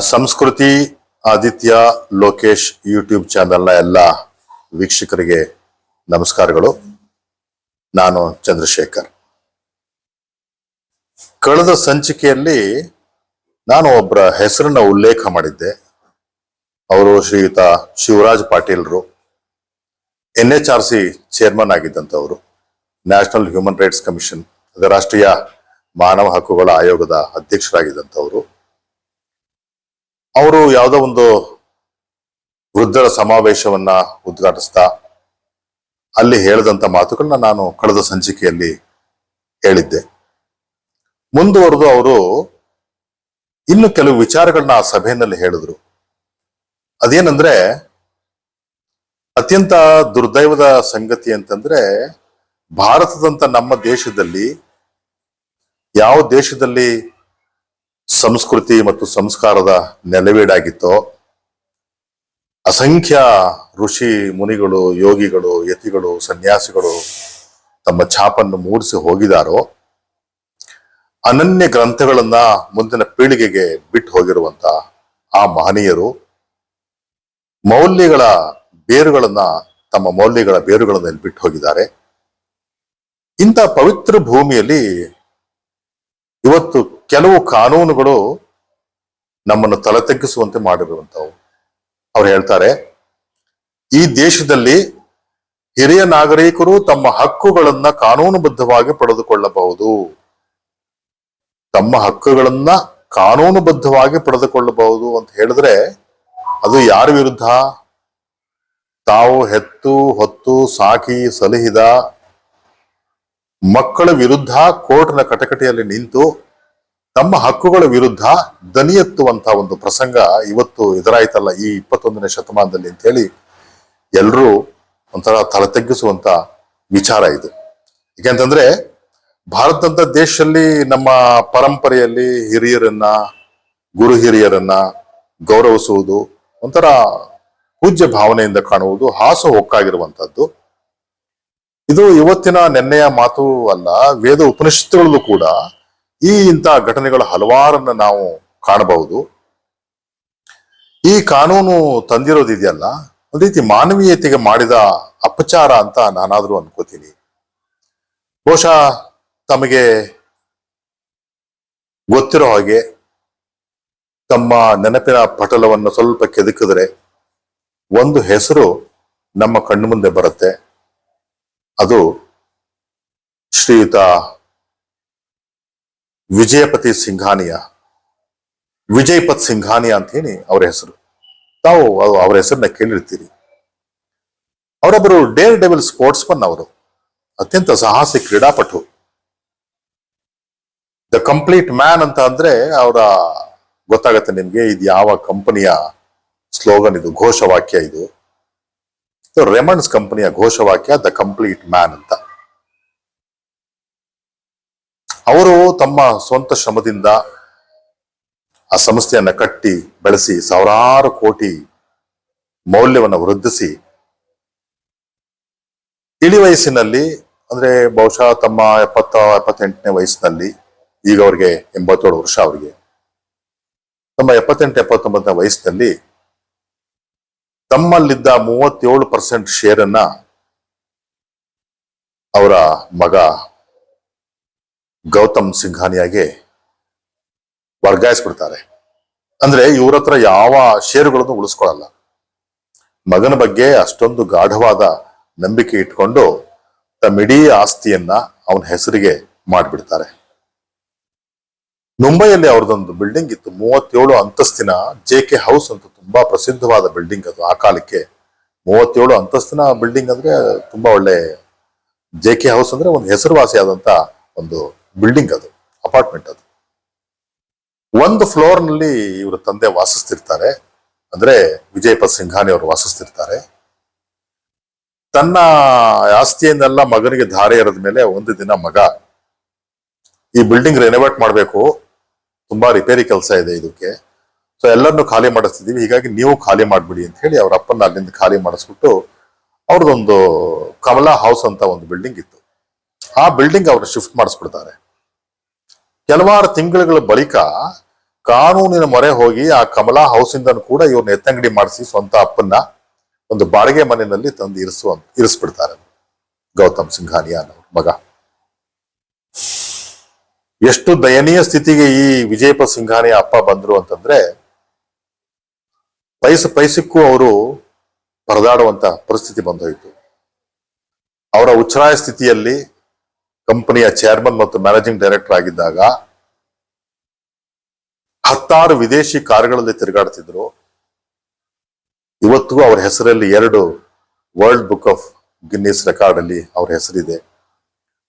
ಸಂಸ್ಕೃತಿ ಆದಿತ್ಯ ಲೋಕೇಶ್ ಯೂಟ್ಯೂಬ್ ಚಾನೆಲ್ನ ಎಲ್ಲ ವೀಕ್ಷಕರಿಗೆ ನಮಸ್ಕಾರಗಳು. ನಾನು ಚಂದ್ರಶೇಖರ್. ಕಳೆದ ಸಂಚಿಕೆಯಲ್ಲಿ ನಾನು ಒಬ್ಬರ ಹೆಸರನ್ನ ಉಲ್ಲೇಖ ಮಾಡಿದ್ದೆ. ಅವರು ಶ್ರೀಯುತ Shivaraj ಪಾಟೀಲ್ರು. N H R C chairman ಆಗಿದ್ದಂಥವರು. National human rights commission ರಾಷ್ಟ್ರೀಯ ಮಾನವ ಹಕ್ಕುಗಳ ಆಯೋಗದ ಅಧ್ಯಕ್ಷರಾಗಿದ್ದಂಥವರು. ಅವರು ಯಾವುದೋ ಒಂದು ವೃದ್ಧರ ಸಮಾವೇಶವನ್ನ ಉದ್ಘಾಟಿಸ್ತಾ ಅಲ್ಲಿ ಹೇಳಿದಂತ ಮಾತುಗಳನ್ನ ನಾನು ಕಳೆದ ಸಂಚಿಕೆಯಲ್ಲಿ ಹೇಳಿದ್ದೆ. ಮುಂದುವರೆದು ಅವರು ಇನ್ನು ಕೆಲವು ವಿಚಾರಗಳನ್ನ ಆ ಸಭೆಯಲ್ಲಿ ಹೇಳಿದ್ರು. ಅದೇನಂದ್ರೆ ಅತ್ಯಂತ ದುರ್ದೈವದ ಸಂಗತಿ ಅಂತಂದ್ರೆ ಭಾರತದಂತ ನಮ್ಮ ದೇಶದಲ್ಲಿ ಯಾವ ದೇಶದಲ್ಲಿ ಸಂಸ್ಕೃತಿ ಮತ್ತು ಸಂಸ್ಕಾರದ ನೆಲೆವೀಡಾಗಿತ್ತು. ಅಸಂಖ್ಯ ಋಷಿ ಮುನಿಗಳು, ಯೋಗಿಗಳು, ಯತಿಗಳು, ಸನ್ಯಾಸಿಗಳು ತಮ್ಮ ಛಾಪನ್ನು ಮೂಡಿಸಿ ಹೋಗಿದಾರೋ, ಅನನ್ಯ ಗ್ರಂಥಗಳನ್ನ ಮುಂದಿನ ಪೀಳಿಗೆಗೆ ಬಿಟ್ಟು ಹೋಗಿರುವಂತ ಆ ಮಹನೀಯರು ಮೌಲ್ಯಗಳ ಬೇರುಗಳನ್ನ ತಮ್ಮ ಮೌಲ್ಯಗಳ ಬೇರುಗಳನ್ನ ಬಿಟ್ಟು ಹೋಗಿದ್ದಾರೆ. ಇಂಥ ಪವಿತ್ರ ಭೂಮಿಯಲ್ಲಿ ಇವತ್ತು ಕೆಲವು ಕಾನೂನುಗಳು ನಮ್ಮನ್ನು ತಲೆ ತಗ್ಗಿಸುವಂತೆ ಮಾಡಿರುವಂತವು ಅವ್ರು ಹೇಳ್ತಾರೆ, ಈ ದೇಶದಲ್ಲಿ ಹಿರಿಯ ನಾಗರಿಕರು ತಮ್ಮ ಹಕ್ಕುಗಳನ್ನ ಕಾನೂನುಬದ್ಧವಾಗಿ ಪಡೆದುಕೊಳ್ಳಬಹುದು. ತಮ್ಮ ಹಕ್ಕುಗಳನ್ನ ಕಾನೂನುಬದ್ಧವಾಗಿ ಪಡೆದುಕೊಳ್ಳಬಹುದು ಅಂತ ಹೇಳಿದ್ರೆ ಅದು ಯಾರ ವಿರುದ್ಧ? ತಾವು ಹೆತ್ತು, ಹೊತ್ತು, ಸಾಕಿ, ಸಲಹಿದ ಮಕ್ಕಳ ವಿರುದ್ಧ ಕೋರ್ಟ್ನ ಕಟಕಟೆಯಲ್ಲಿ ನಿಂತು ತಮ್ಮ ಹಕ್ಕುಗಳ ವಿರುದ್ಧ ದನಿ ಒಂದು ಪ್ರಸಂಗ ಇವತ್ತು ಎದುರಾಯ್ತಲ್ಲ ಈ ಇಪ್ಪತ್ತೊಂದನೇ ಶತಮಾನದಲ್ಲಿ ಅಂತ ಹೇಳಿ ಎಲ್ಲರೂ ಒಂಥರ ತಲೆ ತಗ್ಗಿಸುವಂತ ವಿಚಾರ ಇದು. ಯಾಕೆಂತಂದ್ರೆ ಭಾರತದಂತ ದೇಶದಲ್ಲಿ ನಮ್ಮ ಪರಂಪರೆಯಲ್ಲಿ ಹಿರಿಯರನ್ನ, ಗುರು ಹಿರಿಯರನ್ನ ಗೌರವಿಸುವುದು ಒಂಥರ ಪೂಜ್ಯ ಭಾವನೆಯಿಂದ ಕಾಣುವುದು, ಹಾಸು ಹೊಕ್ಕಾಗಿರುವಂತದ್ದು ಇದು ಇವತ್ತಿನ ನೆನ್ನೆಯ ಮಾತು ಅಲ್ಲ, ವೇದ ಉಪನಿಷತ್ತುಗಳಲ್ಲೂ ಕೂಡ ಈ ಇಂತಹ ಘಟನೆಗಳ ಹಲವಾರನ್ನ ನಾವು ಕಾಣಬಹುದು. ಈ ಕಾನೂನು ತಂದಿರೋದಿದೆಯಲ್ಲ, ಒಂದ್ ರೀತಿ ಮಾನವೀಯತೆಗೆ ಮಾಡಿದ ಅಪಚಾರ ಅಂತ ನಾನಾದ್ರೂ ಅನ್ಕೋತೀನಿ. ಬಹುಶಃ ತಮಗೆ ಗೊತ್ತಿರೋ ಹಾಗೆ ತಮ್ಮ ನೆನಪಿನ ಪಟಲವನ್ನು ಸ್ವಲ್ಪ ಕೆದಕಿದ್ರೆ ಒಂದು ಹೆಸರು ನಮ್ಮ ಕಣ್ಣು ಮುಂದೆ ಬರುತ್ತೆ. ಅದು ಶ್ರೀಯುತ ವಿಜಯಪತಿ ಸಿಂಘಾನಿಯ. ವಿಜಯಪತ್ ಸಿಂಘಾನಿಯ ಅಂತ ಹೇಳಿ ಅವರ ಹೆಸರು. ತಾವು ಅವ್- ಅವರ ಹೆಸರನ್ನ ಕೇಳಿರ್ತೀರಿ. ಅವರೊಬ್ಬರು ಡೇರ್ ಡೆವಿಲ್ ಸ್ಪೋರ್ಟ್ಸ್ಮನ್ ಅವರು. ಅತ್ಯಂತ ಸಾಹಸಿ ಕ್ರೀಡಾಪಟು. ದ ಕಂಪ್ಲೀಟ್ ಮ್ಯಾನ್ ಅಂತ ಅಂದ್ರೆ ಅವರ ಗೊತ್ತಾಗತ್ತೆ ನಿಮ್ಗೆ ಇದು ಯಾವ ಕಂಪನಿಯ ಸ್ಲೋಗನ್ ಇದು, ಘೋಷವಾಕ್ಯ ಇದು. ರೆಮಂಡ್ಸ್ ಕಂಪನಿಯ ಘೋಷವಾಕ್ಯ, ದ ಕಂಪ್ಲೀಟ್ ಮ್ಯಾನ್ ಅಂತ. ಅವರು ತಮ್ಮ ಸ್ವಂತ ಶ್ರಮದಿಂದ ಆ ಸಂಸ್ಥೆಯನ್ನ ಕಟ್ಟಿ, ಬೆಳೆಸಿ, ಸಾವಿರಾರು ಕೋಟಿ ಮೌಲ್ಯವನ್ನು ವೃದ್ಧಿಸಿ ಇಳಿ ವಯಸ್ಸಿನಲ್ಲಿ, ಅಂದ್ರೆ ಬಹುಶಃ ತಮ್ಮ ಎಪ್ಪತ್ತ, ಎಪ್ಪತ್ತೆಂಟನೇ ವಯಸ್ಸಿನಲ್ಲಿ, ಈಗ ಅವ್ರಿಗೆ ಎಂಬತ್ತೇಳು ವರ್ಷ ಅವರಿಗೆ. ತಮ್ಮ ಎಪ್ಪತ್ತೆಂಟು, ಎಪ್ಪತ್ತೊಂಬತ್ತನೇ ವಯಸ್ಸಿನಲ್ಲಿ ತಮ್ಮಲ್ಲಿದ್ದ ಮೂವತ್ತೇಳು ಪರ್ಸೆಂಟ್ ಶೇರನ್ನ ಅವರ ಮಗ ಗೌತಮ್ ಸಿಂಘಾನಿಯಾಗಿ ವರ್ಗಾಯಿಸ್ಬಿಡ್ತಾರೆ. ಅಂದ್ರೆ ಇವ್ರ ಹತ್ರ ಯಾವ ಷೇರುಗಳನ್ನು ಉಳಿಸ್ಕೊಳ್ಳಲ್ಲ. ಮಗನ ಬಗ್ಗೆ ಅಷ್ಟೊಂದು ಗಾಢವಾದ ನಂಬಿಕೆ ಇಟ್ಕೊಂಡು ತಮ್ಮಿಡೀ ಆಸ್ತಿಯನ್ನ ಅವನ ಹೆಸರಿಗೆ ಮಾಡಿಬಿಡ್ತಾರೆ. ಮುಂಬೈಯಲ್ಲಿ ಅವ್ರದ್ದೊಂದು ಬಿಲ್ಡಿಂಗ್ ಇತ್ತು. ಮೂವತ್ತೇಳು ಅಂತಸ್ತಿನ ಜೆ ಕೆ ಹೌಸ್ ಅಂತ ತುಂಬಾ ಪ್ರಸಿದ್ಧವಾದ ಬಿಲ್ಡಿಂಗ್ ಅದು ಆ ಕಾಲಕ್ಕೆ. ಮೂವತ್ತೇಳು ಅಂತಸ್ತಿನ ಬಿಲ್ಡಿಂಗ್ ಅಂದ್ರೆ ತುಂಬಾ ಒಳ್ಳೆ ಜೆ ಕೆ ಹೌಸ್ ಅಂದ್ರೆ ಒಂದು ಹೆಸರುವಾಸಿಯಾದಂತ ಒಂದು ಬಿಲ್ಡಿಂಗ್ ಅದು ಅಪಾರ್ಟ್ಮೆಂಟ್ ಅದು. ಒಂದು ಫ್ಲೋರ್ನಲ್ಲಿ ಇವ್ರ ತಂದೆ ವಾಸಿಸ್ತಿರ್ತಾರೆ. ಅಂದ್ರೆ ವಿಜಯಪತ್ ಸಿಂಘಾನಿ ಅವರು ವಾಸಿಸ್ತಿರ್ತಾರೆ. ತನ್ನ ಆಸ್ತಿಯನ್ನೆಲ್ಲ ಮಗನಿಗೆ ಧಾರೆ ಎರೆದ ಮೇಲೆ ಒಂದು ದಿನ ಮಗ, ಈ ಬಿಲ್ಡಿಂಗ್ ರೆನೋವೇಟ್ ಮಾಡಬೇಕು. ತುಂಬಾ ರಿಪೇರಿ ಕೆಲಸ ಇದೆ ಇದಕ್ಕೆ ಸೊ ಎಲ್ಲರನ್ನು ಖಾಲಿ ಮಾಡಿಸ್ತಿದ್ದೀವಿ. ಹೀಗಾಗಿ ನೀವು ಖಾಲಿ ಮಾಡ್ಬಿಡಿ ಅಂತ ಹೇಳಿ ಅವ್ರ ಅಪ್ಪನ ಅಲ್ಲಿಂದ ಖಾಲಿ ಮಾಡಿಸ್ಬಿಟ್ಟು ಅವ್ರದ್ದೊಂದು ಕಮಲಾ ಹೌಸ್ ಅಂತ ಒಂದು ಬಿಲ್ಡಿಂಗ್ ಇತ್ತು. ಆ ಬಿಲ್ಡಿಂಗ್ ಅವ್ರು ಶಿಫ್ಟ್ ಮಾಡಿಸ್ಬಿಡ್ತಾರೆ. ಕೆಲವಾರು ತಿಂಗಳುಗಳ ಬಳಿಕ ಕಾನೂನಿನ ಮೊರೆ ಹೋಗಿ ಆ ಕಮಲಾ ಹೌಸ್ ಇಂದ ಕೂಡ ಇವ್ರನ್ನ ಎತ್ತಂಗಡಿ ಮಾಡಿಸಿ ಸ್ವಂತ ಅಪ್ಪನ್ನ ಒಂದು ಬಾಡಿಗೆ ಮನೆಯಲ್ಲಿ ತಂದು ಇರಿಸುವ ಇರಿಸ್ಬಿಡ್ತಾರೆ. ಗೌತಮ್ ಸಿಂಘಾನಿಯಾ ಅನ್ನೋ ಮಗ. ಎಷ್ಟು ದಯನೀಯ ಸ್ಥಿತಿಗೆ ಈ ವಿಜಯಪ ಸಿಂಘಾನಿಯ ಅಪ್ಪ ಬಂದ್ರು ಅಂತಂದ್ರೆ ಪೈಸ ಪೈಸಕ್ಕೂ ಅವರು ಪರದಾಡುವಂತ ಪರಿಸ್ಥಿತಿ ಬಂದೋಯ್ತು. ಅವರ ಉಚ್ಛ್ರಾಯ ಸ್ಥಿತಿಯಲ್ಲಿ ಕಂಪನಿಯ ಚೇರ್ಮನ್ ಮತ್ತು ಮ್ಯಾನೇಜಿಂಗ್ ಡೈರೆಕ್ಟರ್ ಆಗಿದ್ದಾಗ ಹತ್ತಾರು ವಿದೇಶಿ ಕಾರ್ಗಳಲ್ಲಿ ತಿರುಗಾಡ್ತಿದ್ರು. ಇವತ್ತಿಗೂ ಅವರ ಹೆಸರಲ್ಲಿ ಎರಡು World Book of Guinness Record ಅಲ್ಲಿ ಅವ್ರ ಹೆಸರಿದೆ.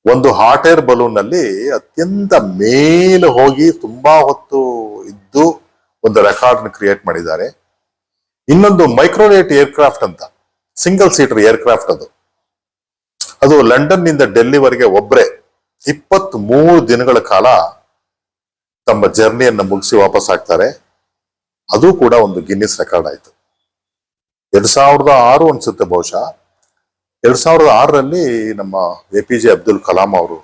ಒಂದು ಹಾಟ್ ಏರ್ ಬಲೂನ್ನಲ್ಲಿ ಅತ್ಯಂತ ಮೇಲೆ ಹೋಗಿ ತುಂಬಾ ಹೊತ್ತು ಇದ್ದು ಒಂದು ರೆಕಾರ್ಡ್ ಕ್ರಿಯೇಟ್ ಮಾಡಿದ್ದಾರೆ. ಇನ್ನೊಂದು ಮೈಕ್ರೋಲೇಟ್ ಏರ್ಕ್ರಾಫ್ಟ್ ಅಂತ ಸಿಂಗಲ್ ಸೀಟರ್ ಏರ್ಕ್ರಾಫ್ಟ್ ಅದು. ಅದು ಲಂಡನ್ನಿಂದ ಡೆಲ್ಲಿವರೆಗೆ ಒಬ್ರೆ ಇಪ್ಪತ್ತ್ ಮೂರು ದಿನಗಳ ಕಾಲ ತಮ್ಮ ಜರ್ನಿಯನ್ನು ಮುಗಿಸಿ ವಾಪಸ್ ಆಗ್ತಾರೆ. ಅದು ಕೂಡ ಒಂದು ಗಿನ್ನಿಸ್ ರೆಕಾರ್ಡ್ ಆಯ್ತು. ಎರಡ್ ಸಾವಿರದ ಆರು ಅನ್ಸುತ್ತೆ ಬಹುಶಃ. ಎರಡ್ ಸಾವಿರದ ಆರರಲ್ಲಿ ನಮ್ಮ A P J Abdul Kalam ಅವರು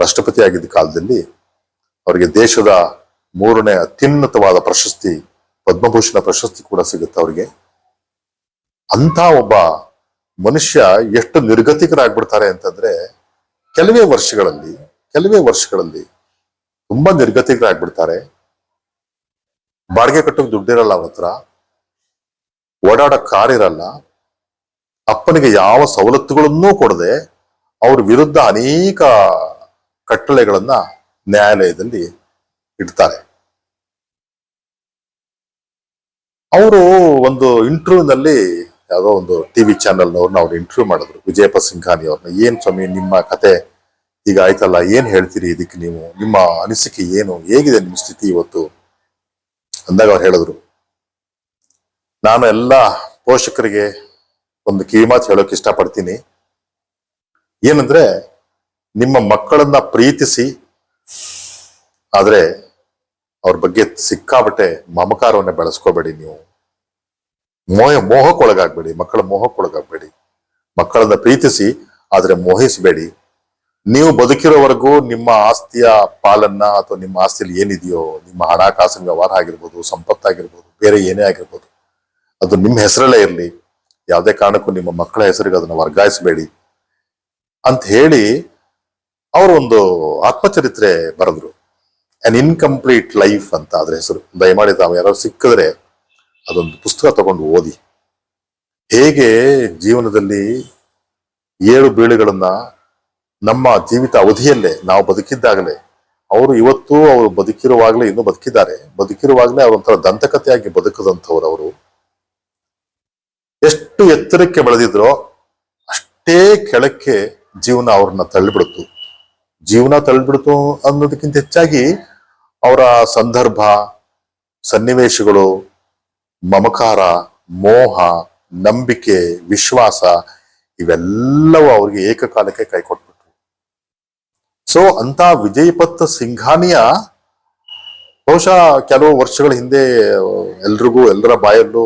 ರಾಷ್ಟ್ರಪತಿ ಆಗಿದ್ದ ಕಾಲದಲ್ಲಿ ಅವರಿಗೆ ದೇಶದ ಮೂರನೇ ಅತ್ಯುನ್ನತವಾದ ಪ್ರಶಸ್ತಿ, ಪದ್ಮಭೂಷಣ ಪ್ರಶಸ್ತಿ ಕೂಡ ಸಿಗುತ್ತೆ ಅವರಿಗೆ. ಅಂತ ಒಬ್ಬ ಮನುಷ್ಯ ಎಷ್ಟು ನಿರ್ಗತಿಕರಾಗ್ಬಿಡ್ತಾರೆ ಅಂತಂದ್ರೆ ಕೆಲವೇ ವರ್ಷಗಳಲ್ಲಿ ಕೆಲವೇ ವರ್ಷಗಳಲ್ಲಿ ತುಂಬಾ ನಿರ್ಗತಿಕರಾಗ್ಬಿಡ್ತಾರೆ. ಬಾಡಿಗೆ ಕಟ್ಟೋಕೆ ದುಡ್ಡಿರಲ್ಲ ಅವ್ರ ಹತ್ರ. ಓಡಾಡೋ ಕಾರ್ ಇರಲ್ಲ. ಅಪ್ಪನಿಗೆ ಯಾವ ಸವಲತ್ತುಗಳನ್ನೂ ಕೊಡದೆ ಅವ್ರ ವಿರುದ್ಧ ಅನೇಕ ಕಟ್ಟಳೆಗಳನ್ನ ನ್ಯಾಯಾಲಯದಲ್ಲಿ ಇಡ್ತಾರೆ. ಅವರು ಒಂದು ಇಂಟರ್ವ್ಯೂನಲ್ಲಿ ಯಾವುದೋ ಒಂದು ಟಿವಿ ಚಾನೆಲ್ನವ್ರನ್ನ ಅವ್ರು ಇಂಟರ್ವ್ಯೂ ಮಾಡಿದ್ರು. ವಿಜಯಪ ಸಿಂಘಾನಿ ಅವ್ರನ್ನ ಏನ್ ಸ್ವಾಮಿ, ನಿಮ್ಮ ಕತೆ ಈಗ ಆಯ್ತಲ್ಲ? ಏನ್ ಹೇಳ್ತೀರಿ ಇದಕ್ಕೆ ನೀವು? ನಿಮ್ಮ ಅನಿಸಿಕೆ ಏನು? ಹೇಗಿದೆ ನಿಮ್ಮ ಸ್ಥಿತಿ ಇವತ್ತು? ಅಂದಾಗ ಅವ್ರು ಹೇಳಿದ್ರು. ನಾನು ಎಲ್ಲ ಪೋಷಕರಿಗೆ ಒಂದು ಕಿವಿಮಾತು ಹೇಳೋಕೆ ಇಷ್ಟಪಡ್ತೀನಿ. ಏನಂದ್ರೆ, ನಿಮ್ಮ ಮಕ್ಕಳನ್ನ ಪ್ರೀತಿಸಿ, ಆದ್ರೆ ಅವ್ರ ಬಗ್ಗೆ ಸಿಕ್ಕಾಬಟ್ಟೆ ಮಮಕಾರವನ್ನ ಬೆಳೆಸ್ಕೋಬೇಡಿ ನೀವು. ಮೋಹ, ಮೋಹಕ್ಕೊಳಗಾಗಬೇಡಿ, ಮಕ್ಕಳ ಮೋಹಕ್ಕೊಳಗಾಗಬೇಡಿ. ಮಕ್ಕಳನ್ನ ಪ್ರೀತಿಸಿ, ಆದರೆ ಮೋಹಿಸಬೇಡಿ. ನೀವು ಬದುಕಿರೋವರೆಗೂ ನಿಮ್ಮ ಆಸ್ತಿಯ ಪಾಲನ್ನ ಅಥವಾ ನಿಮ್ಮ ಆಸ್ತಿಯಲ್ಲಿ ಏನಿದೆಯೋ, ನಿಮ್ಮ ಹಣಕಾಸಿನ ವ್ಯವಹಾರ ಆಗಿರ್ಬೋದು, ಸಂಪತ್ತಾಗಿರ್ಬೋದು, ಬೇರೆ ಏನೇ ಆಗಿರ್ಬೋದು, ಅದು ನಿಮ್ಮ ಹೆಸರಲ್ಲೇ ಇರಲಿ. ಯಾವುದೇ ಕಾರಣಕ್ಕೂ ನಿಮ್ಮ ಮಕ್ಕಳ ಹೆಸರಿಗೆ ಅದನ್ನು ವರ್ಗಾಯಿಸಬೇಡಿ ಅಂತ ಹೇಳಿ ಅವರು ಒಂದು ಆತ್ಮಚರಿತ್ರೆ ಬರೆದ್ರು. ಅನ್ ಇನ್ಕಂಪ್ಲೀಟ್ ಲೈಫ್ ಅಂತ ಅದ್ರ ಹೆಸರು. ದಯಮಾಡಿ ತಾವು ಯಾರು ಸಿಕ್ಕಿದ್ರೆ ಅದೊಂದು ಪುಸ್ತಕ ತಗೊಂಡು ಓದಿ. ಹೇಗೆ ಜೀವನದಲ್ಲಿ ಏಳು ಬೀಳುಗಳನ್ನ ನಮ್ಮ ಜೀವಿತ ಅವಧಿಯಲ್ಲೇ ನಾವು ಬದುಕಿದ್ದಾಗಲೇ, ಅವರು ಇವತ್ತು ಅವರು ಬದುಕಿರುವಾಗಲೇ ಇನ್ನೂ ಬದುಕಿದ್ದಾರೆ. ಬದುಕಿರುವಾಗಲೇ ಅವರೊಂಥರ ದಂತಕಥೆಯಾಗಿ ಬದುಕದಂಥವ್ರು ಅವರು. ಎಷ್ಟು ಎತ್ತರಕ್ಕೆ ಬೆಳೆದಿದ್ರೋ ಅಷ್ಟೇ ಕೆಳಕ್ಕೆ ಜೀವನ ಅವ್ರನ್ನ ತಳ್ಳಿಬಿಡ್ತು ಜೀವನ ತಳ್ಳಿಬಿಡ್ತು ಅನ್ನೋದಕ್ಕಿಂತ ಹೆಚ್ಚಾಗಿ ಅವರ ಸಂದರ್ಭ, ಸನ್ನಿವೇಶಗಳು ಮಮಕಾರ, ಮೋಹ, ನಂಬಿಕೆ, ವಿಶ್ವಾಸ ಇವೆಲ್ಲವೂ ಅವ್ರಿಗೆ ಏಕಕಾಲಕ್ಕೆ ಕೈ ಕೊಟ್ಬಿಟ್ರು. ಸೊ ಅಂತ ವಿಜಯಪತ್ ಸಿಂಘಾನಿಯ ಬಹುಶಃ ಕೆಲವು ವರ್ಷಗಳ ಹಿಂದೆ, ಎಲ್ರಿಗೂ ಎಲ್ಲರ ಬಾಯಲ್ಲೂ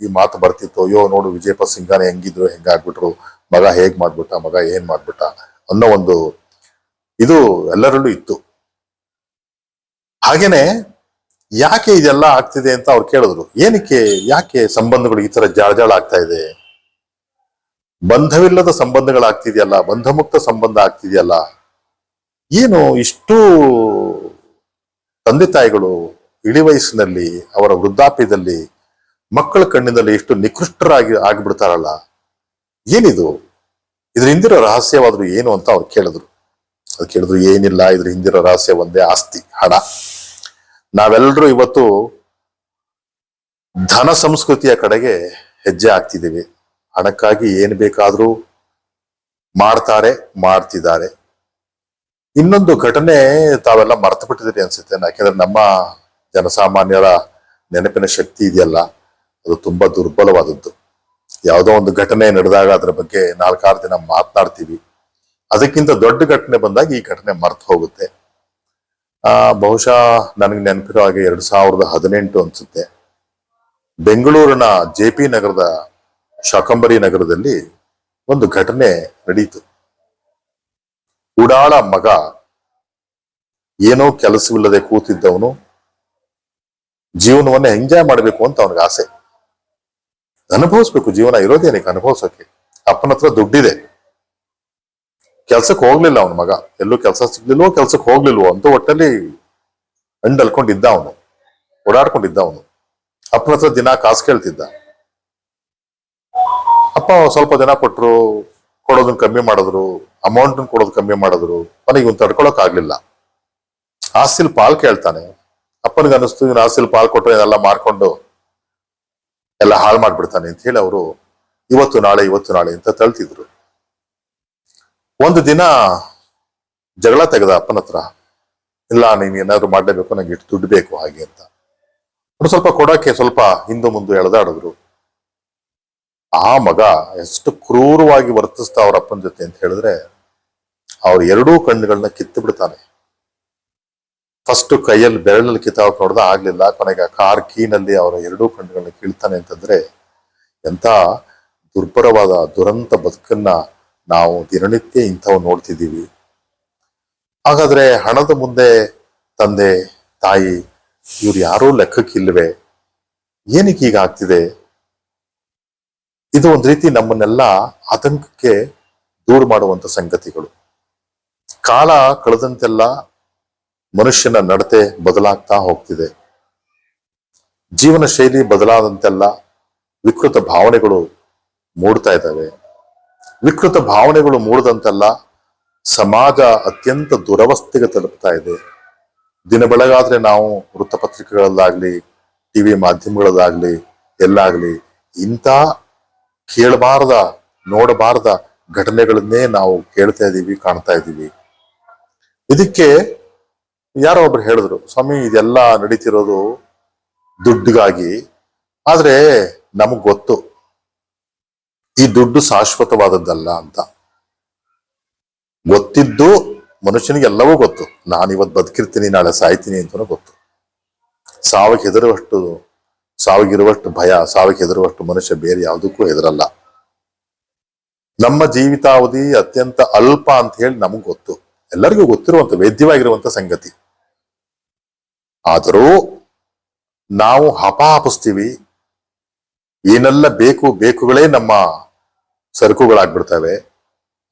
ಈ ಮಾತು ಬರ್ತಿತ್ತು, ಅಯ್ಯೋ, ನೋಡು ವಿಜಯಪತ್ ಸಿಂಘಾನಿ ಹೆಂಗಿದ್ರು, ಹೆಂಗಾಗ್ಬಿಟ್ರು, ಮಗ ಹೇಗ್ ಮಾಡ್ಬಿಟ್ಟ, ಮಗ ಏನ್ ಮಾಡ್ಬಿಟ್ಟ? ಅನ್ನೋ ಒಂದು ಇದು ಎಲ್ಲರಲ್ಲೂ ಇತ್ತು. ಹಾಗೇನೆ ಯಾಕೆ ಇದೆಲ್ಲ ಆಗ್ತಿದೆ ಅಂತ ಅವ್ರು ಕೇಳಿದ್ರು. ಏನಕ್ಕೆ, ಯಾಕೆ ಸಂಬಂಧಗಳು ಈ ತರ ಜಾಳಜಾಳ ಆಗ್ತಾ ಇದೆ? ಬಂಧವಿಲ್ಲದ ಸಂಬಂಧಗಳಾಗ್ತಿದೆಯಲ್ಲ, ಬಂಧಮುಕ್ತ ಸಂಬಂಧ ಆಗ್ತಿದೆಯಲ್ಲ? ಏನು ಇಷ್ಟು ತಂದೆ ತಾಯಿಗಳು ಇಳಿ ವಯಸ್ಸಿನಲ್ಲಿ, ಅವರ ವೃದ್ಧಾಪ್ಯದಲ್ಲಿ, ಮಕ್ಕಳ ಕಣ್ಣಿನಲ್ಲಿ ಎಷ್ಟು ನಿಕೃಷ್ಟರಾಗಿ ಆಗಿಬಿಡ್ತಾರಲ್ಲ? ಏನಿದು? ಇದ್ರ ಹಿಂದಿರೋ ರಹಸ್ಯವಾದ್ರು ಏನು ಅಂತ ಅವ್ರು ಕೇಳಿದ್ರು. ಅದು ಕೇಳಿದ್ರು, ಏನಿಲ್ಲ, ಇದ್ರ ಹಿಂದಿರೋ ರಹಸ್ಯ ಒಂದೇ ಆಸ್ತಿ, ಹಣ. ನಾವೆಲ್ಲರೂ ಇವತ್ತು ಧನ ಸಂಸ್ಕೃತಿಯ ಕಡೆಗೆ ಹೆಜ್ಜೆ ಹಾಕ್ತಿದ್ದೀವಿ. ಹಣಕ್ಕಾಗಿ ಏನ್ ಬೇಕಾದ್ರೂ ಮಾಡ್ತಾರೆ, ಮಾಡ್ತಿದ್ದಾರೆ. ಇನ್ನೊಂದು ಘಟನೆ ತಾವೆಲ್ಲ ಮರ್ತು ಬಿಟ್ಟಿದ್ದೀರಿ ಅನ್ಸುತ್ತೆ. ಯಾಕೆಂದ್ರೆ ನಮ್ಮ ಜನಸಾಮಾನ್ಯರ ನೆನಪಿನ ಶಕ್ತಿ ಇದೆಯಲ್ಲ, ಅದು ತುಂಬಾ ದುರ್ಬಲವಾದದ್ದು. ಯಾವುದೋ ಒಂದು ಘಟನೆ ನಡೆದಾಗ ಅದರ ಬಗ್ಗೆ ನಾಲ್ಕಾರು ದಿನ ಮಾತನಾಡ್ತೀವಿ. ಅದಕ್ಕಿಂತ ದೊಡ್ಡ ಘಟನೆ ಬಂದಾಗ ಈ ಘಟನೆ ಮರ್ತು ಹೋಗುತ್ತೆ. ಬಹುಶಃ ನನಗೆ ನೆನಪಿರೋ ಹಾಗೆ ಎರಡು ಸಾವಿರದ ಹದಿನೆಂಟು ಅನ್ಸುತ್ತೆ. ಬೆಂಗಳೂರಿನ ಜೆ ಪಿ ನಗರದ ಶಾಕಂಬರಿ ನಗರದಲ್ಲಿ ಒಂದು ಘಟನೆ ನಡೀತು. ಉಡಾಳ ಮಗ ಏನೋ ಕೆಲಸವಿಲ್ಲದೆ ಕೂತಿದ್ದವನು ಜೀವನವನ್ನ ಎಂಜಾಯ್ ಮಾಡಬೇಕು ಅಂತ ಅವನಿಗೆ ಆಸೆ. ಅನುಭವಿಸ್ಬೇಕು, ಜೀವನ ಇರೋದೇನಕ್ಕೆ ಅನುಭವಿಸೋಕೆ. ಅಪ್ಪನ ಹತ್ರ ದುಡ್ಡಿದೆ. ಕೆಲ್ಸಕ್ಕೆ ಹೋಗ್ಲಿಲ್ಲ ಅವನ ಮಗ. ಎಲ್ಲೂ ಕೆಲಸ ಸಿಗ್ಲಿಲ್ವೋ, ಕೆಲ್ಸಕ್ಕೆ ಹೋಗ್ಲಿಲ್ವೋ ಅಂತ ಒಟ್ಟಲ್ಲಿ ಅಂಡಲ್ಕೊಂಡಿದ್ದ ಅವನು. ಓಡಾಡ್ಕೊಂಡಿದ್ದ ಅವನು. ಅಪ್ಪನ ಹತ್ರ ದಿನ ಕಾಸು ಕೇಳ್ತಿದ್ದ. ಅಪ್ಪ ಸ್ವಲ್ಪ ದಿನ ಕೊಟ್ರು, ಕೊಡೋದನ್ನ ಕಮ್ಮಿ ಮಾಡಿದ್ರು ಅಮೌಂಟ್ ಕೊಡೋದು ಕಮ್ಮಿ ಮಾಡಿದ್ರು ಅವನಿಗೆ ಇವ್ನು ತಡ್ಕೊಳಕ್ ಆಗ್ಲಿಲ್ಲ. ಆಸ್ತಿಲ್ ಪಾಲ್ ಕೇಳ್ತಾನೆ. ಅಪ್ಪನಿಗೆ ಅನಿಸ್ತು ಇವ್ನು ಆಸ್ತಿಲ್ ಪಾಲ್ ಕೊಟ್ಟರೆ ಇದೆಲ್ಲ ಮಾರ್ಕೊಂಡು ಎಲ್ಲ ಹಾಳು ಮಾಡ್ಬಿಡ್ತಾನೆ ಅಂತ ಹೇಳಿ ಅವರು, ಇವತ್ತು ನಾಳೆ ಇವತ್ತು ನಾಳೆ ಅಂತ ತಳ್ತಿದ್ರು. ಒಂದು ದಿನ ಜಗಳ ತೆಗೆದ ಅಪ್ಪನ ಹತ್ರ, ಇಲ್ಲ, ನೀನ್ ಏನಾದ್ರು ಮಾಡ್ಲೇಬೇಕು, ನಂಗೆ ಇಟ್ಟು ದುಡ್ಡು ಬೇಕು, ಹಾಗೆ ಅಂತ. ಅವ್ರು ಸ್ವಲ್ಪ ಕೊಡೋಕೆ ಸ್ವಲ್ಪ ಹಿಂದೆ ಮುಂದೆ ಎಳೆದಾಡಿದ್ರು. ಆ ಮಗ ಎಷ್ಟು ಕ್ರೂರವಾಗಿ ವರ್ತಿಸ್ತಾ ಅವ್ರ ಅಪ್ಪನ ಜೊತೆ ಅಂತ ಹೇಳಿದ್ರೆ, ಅವ್ರ ಎರಡೂ ಕಣ್ಣುಗಳನ್ನ ಕಿತ್ತು ಬಿಡ್ತಾನೆ ಫಸ್ಟ್ ಕೈಯಲ್ಲಿ ಬೆರಳಲ್ಲಿ ಕಿತ್ತಾವ್ ನೋಡ್ದ ಆಗ್ಲಿಲ್ಲ, ಕೊನೆಗೆ ಕಾರ್ ಕೀನಲ್ಲಿ ಅವರ ಎರಡೂ ಕಣ್ಣುಗಳನ್ನ ಕೀಳ್ತಾನೆ ಅಂತಂದ್ರೆ ಎಂತ ದುರ್ಬರವಾದ ದುರಂತ ಬದುಕನ್ನ ನಾವು ದಿನನಿತ್ಯ ಇಂಥವು ನೋಡ್ತಿದ್ದೀವಿ. ಹಾಗಾದ್ರೆ ಹಣದ ಮುಂದೆ ತಂದೆ, ತಾಯಿ, ಇವ್ರು ಯಾರೂ ಲೆಕ್ಕಕ್ಕಿಲ್ವೇ? ಏನಕ್ಕೆ ಈಗ ಆಗ್ತಿದೆ? ಇದು ಒಂದು ರೀತಿ ನಮ್ಮನ್ನೆಲ್ಲ ಆತಂಕಕ್ಕೆ ದೂರ ಮಾಡುವಂತ ಸಂಗತಿಗಳು. ಕಾಲ ಕಳೆದಂತೆಲ್ಲ ಮನುಷ್ಯನ ನಡತೆ ಬದಲಾಗ್ತಾ ಹೋಗ್ತಿದೆ. ಜೀವನ ಶೈಲಿ ಬದಲಾದಂತೆಲ್ಲ ವಿಕೃತ ಭಾವನೆಗಳು ಮೂಡ್ತಾ ಇದ್ದಾವೆ. ವಿಕೃತ ಭಾವನೆಗಳು ಮೂಡದಂತಲ್ಲ ಸಮಾಜ ಅತ್ಯಂತ ದುರವಸ್ಥೆಗೆ ತಲುಪ್ತಾ ಇದೆ. ದಿನ ಬೆಳಗಾದ್ರೆ ನಾವು ವೃತ್ತಪತ್ರಿಕೆಗಳಲ್ಲಾಗ್ಲಿ ಟಿವಿ ಮಾಧ್ಯಮಗಳಲ್ಲಾಗ್ಲಿ, ಎಲ್ಲಾಗ್ಲಿ ಇಂಥ ಕೇಳಬಾರದ, ನೋಡಬಾರದ ಘಟನೆಗಳನ್ನೇ ನಾವು ಕೇಳ್ತಾ ಇದ್ದೀವಿ ಕಾಣ್ತಾ ಇದ್ದೀವಿ ಇದಕ್ಕೆ ಯಾರೋ ಒಬ್ರು ಹೇಳಿದ್ರು, ಸ್ವಾಮಿ, ಇದೆಲ್ಲ ನಡೀತಿರೋದು ದುಡ್ಡಿಗಾಗಿ, ಆದ್ರೆ ನಮಗ್ ಗೊತ್ತು. ಈ ದುಡ್ಡು ಶಾಶ್ವತವಾದದ್ದಲ್ಲ ಅಂತ. ಗೊತ್ತಿದ್ದು ಮನುಷ್ಯನಿಗೆ ಎಲ್ಲವೂ ಗೊತ್ತು. ನಾನು ಇವತ್ತು ಬದುಕಿರ್ತೀನಿ, ನಾಳೆ ಸಾಯ್ತೀನಿ ಅಂತನೂ ಗೊತ್ತು. ಸಾವಿಗೆ ಹೆದರುವಷ್ಟು, ಸಾವಿಗಿರುವಷ್ಟು ಭಯ ಸಾವಿಗೆ ಹೆದರುವಷ್ಟು ಮನುಷ್ಯ ಬೇರೆ ಯಾವುದಕ್ಕೂ ಹೆದರಲ್ಲ. ನಮ್ಮ ಜೀವಿತಾವಧಿ ಅತ್ಯಂತ ಅಲ್ಪ ಅಂತ ಹೇಳಿ ನಮಗ್ ಗೊತ್ತು. ಎಲ್ಲರಿಗೂ ಗೊತ್ತಿರುವಂತ, ವೇದ್ಯವಾಗಿರುವಂತ ಸಂಗತಿ. ಆದರೂ ನಾವು ಹಪಾಹಪಿಸ್ತೀವಿ. ಏನೆಲ್ಲ ಬೇಕು, ಬೇಕುಗಳೇ ನಮ್ಮ ಸರಕುಗಳಾಗ್ಬಿಡ್ತವೆ.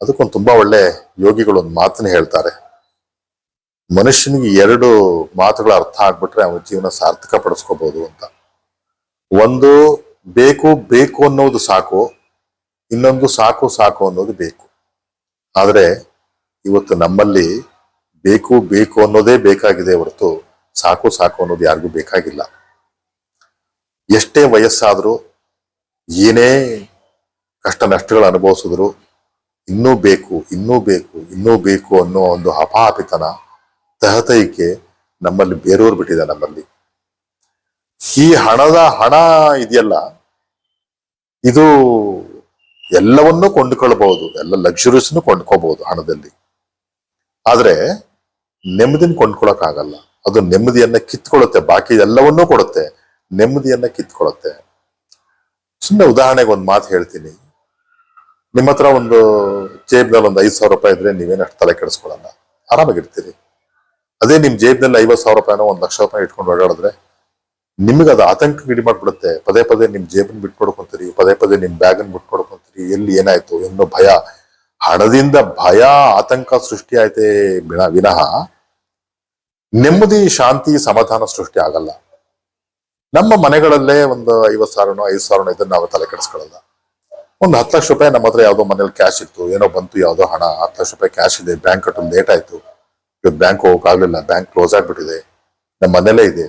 ಅದಕ್ಕೊಂದು ತುಂಬಾ ಒಳ್ಳೆ ಯೋಗಿಗಳು ಒಂದು ಮಾತನ್ನ ಹೇಳ್ತಾರೆ. ಮನುಷ್ಯನಿಗೆ ಎರಡು ಮಾತುಗಳ ಅರ್ಥ ಆಗ್ಬಿಟ್ರೆ ಅವನ ಜೀವನ ಸಾರ್ಥಕ ಪಡಿಸ್ಕೋಬಹುದು ಅಂತ. ಒಂದು ಬೇಕು ಬೇಕು ಅನ್ನೋದು ಸಾಕು, ಇನ್ನೊಂದು ಸಾಕು ಸಾಕು ಅನ್ನೋದು ಬೇಕು. ಆದರೆ ಇವತ್ತು ನಮ್ಮಲ್ಲಿ ಬೇಕು ಬೇಕು ಅನ್ನೋದೇ ಬೇಕಾಗಿದೆ ಹೊರತು ಸಾಕು ಸಾಕು ಅನ್ನೋದು ಯಾರಿಗೂ ಬೇಕಾಗಿಲ್ಲ. ಎಷ್ಟೇ ವಯಸ್ಸಾದ್ರೂ ಏನೇ ಕಷ್ಟ ನಷ್ಟಗಳು ಅನುಭವಿಸಿದ್ರು, ಇನ್ನೂ ಬೇಕು ಇನ್ನೂ ಬೇಕು ಇನ್ನೂ ಬೇಕು ಅನ್ನೋ ಒಂದು ಹಪಾಹಪಿತನ ತಹತೈಕೆ ನಮ್ಮಲ್ಲಿ ಬೇರೂರ್ ಬಿಟ್ಟಿದೆ ನಮ್ಮಲ್ಲಿ. ಈ ಹಣದ ಹಣ ಇದೆಯಲ್ಲ, ಇದು ಎಲ್ಲವನ್ನೂ ಕೊಂಡುಕೊಳ್ಬಹುದು, ಎಲ್ಲ ಲಕ್ಸುರೀಸ್ನು ಕೊಂಡ್ಕೋಬಹುದು ಹಣದಲ್ಲಿ. ಆದ್ರೆ, ನೆಮ್ಮದಿನ ಕೊಂಡ್ಕೊಳಕ್ ಆಗಲ್ಲ ಅದು ನೆಮ್ಮದಿಯನ್ನ ಕಿತ್ಕೊಳ್ಳುತ್ತೆ, ಬಾಕಿ ಎಲ್ಲವನ್ನೂ ಕೊಡುತ್ತೆ, ನೆಮ್ಮದಿಯನ್ನ ಕಿತ್ಕೊಳ್ಳುತ್ತೆ. ಸುಮ್ಮನೆ ಉದಾಹರಣೆಗೆ ಒಂದು ಮಾತು ಹೇಳ್ತೀನಿ. ನಿಮ್ಮ ಹತ್ರ ಒಂದು ಜೇಬ್ನಲ್ಲಿ ಒಂದು ಐದು ಸಾವಿರ ರೂಪಾಯಿ ಇದ್ರೆ ನೀವೇನು ಅಷ್ಟು ತಲೆ ಕೆಡಿಸ್ಕೊಳಲ್ಲ ಆರಾಮಾಗಿರ್ತೀರಿ. ಅದೇ ನಿಮ್ ಜೇಬ್ನಲ್ಲಿ ಐವತ್ತು ಸಾವಿರ ರೂಪಾಯಿನೋ ಒಂದು ಲಕ್ಷ ರೂಪಾಯಿ ಇಟ್ಕೊಂಡು ಓಡಾಡಿದ್ರೆ ನಿಮಗೆ ಅದು ಆತಂಕ ಗಿಡಿ ಮಾಡ್ಬಿಡುತ್ತೆ. ಪದೇ ಪದೇ ನಿಮ್ ಜೇಬನ್ ಬಿಟ್ಕೊಡ್ಕೊಂತೀರಿ ಪದೇ ಪದೇ ನಿಮ್ ಬ್ಯಾಗನ್ ಬಿಟ್ಕೊಡ್ಕೊಂತೀರಿ ಎಲ್ಲಿ ಏನಾಯ್ತು, ಎನ್ನೋ ಭಯ. ಹಣದಿಂದ ಭಯ, ಆತಂಕ ಸೃಷ್ಟಿ ಆಯ್ತೆ ವಿನ ನೆಮ್ಮದಿ, ಶಾಂತಿ, ಸಮಾಧಾನ ಸೃಷ್ಟಿ ಆಗಲ್ಲ. ನಮ್ಮ ಮನೆಗಳಲ್ಲೇ ಒಂದು ಐವತ್ ಸಾವಿರನೋ ಐದು ಸಾವಿರನೋ ಇದನ್ನ ನಾವು ತಲೆ ಕೆಡಿಸ್ಕೊಳ್ಳಲ್ಲ. ಒಂದು ಹತ್ತು ಲಕ್ಷ ರೂಪಾಯಿ ನಮ್ಮ ಹತ್ರ ಯಾವುದೋ ಮನೇಲಿ ಕ್ಯಾಶ್ ಇತ್ತು, ಏನೋ ಬಂತು, ಯಾವುದೋ ಹಣ, ಹತ್ತು ಲಕ್ಷ ರೂಪಾಯಿ ಕ್ಯಾಶ್ ಇದೆ ಬ್ಯಾಂಕ್ ಕಟ್ಟೊಂದು ಲೇಟ್ ಆಯ್ತು. ಇವತ್ತು ಬ್ಯಾಂಕ್ ಹೋಗೋಕ್ಕಾಗಲಿಲ್ಲ ಬ್ಯಾಂಕ್ ಕ್ಲೋಸ್ ಆಗಿಬಿಟ್ಟಿದೆ. ನಮ್ಮ ಮನೇಲೇ ಇದೆ.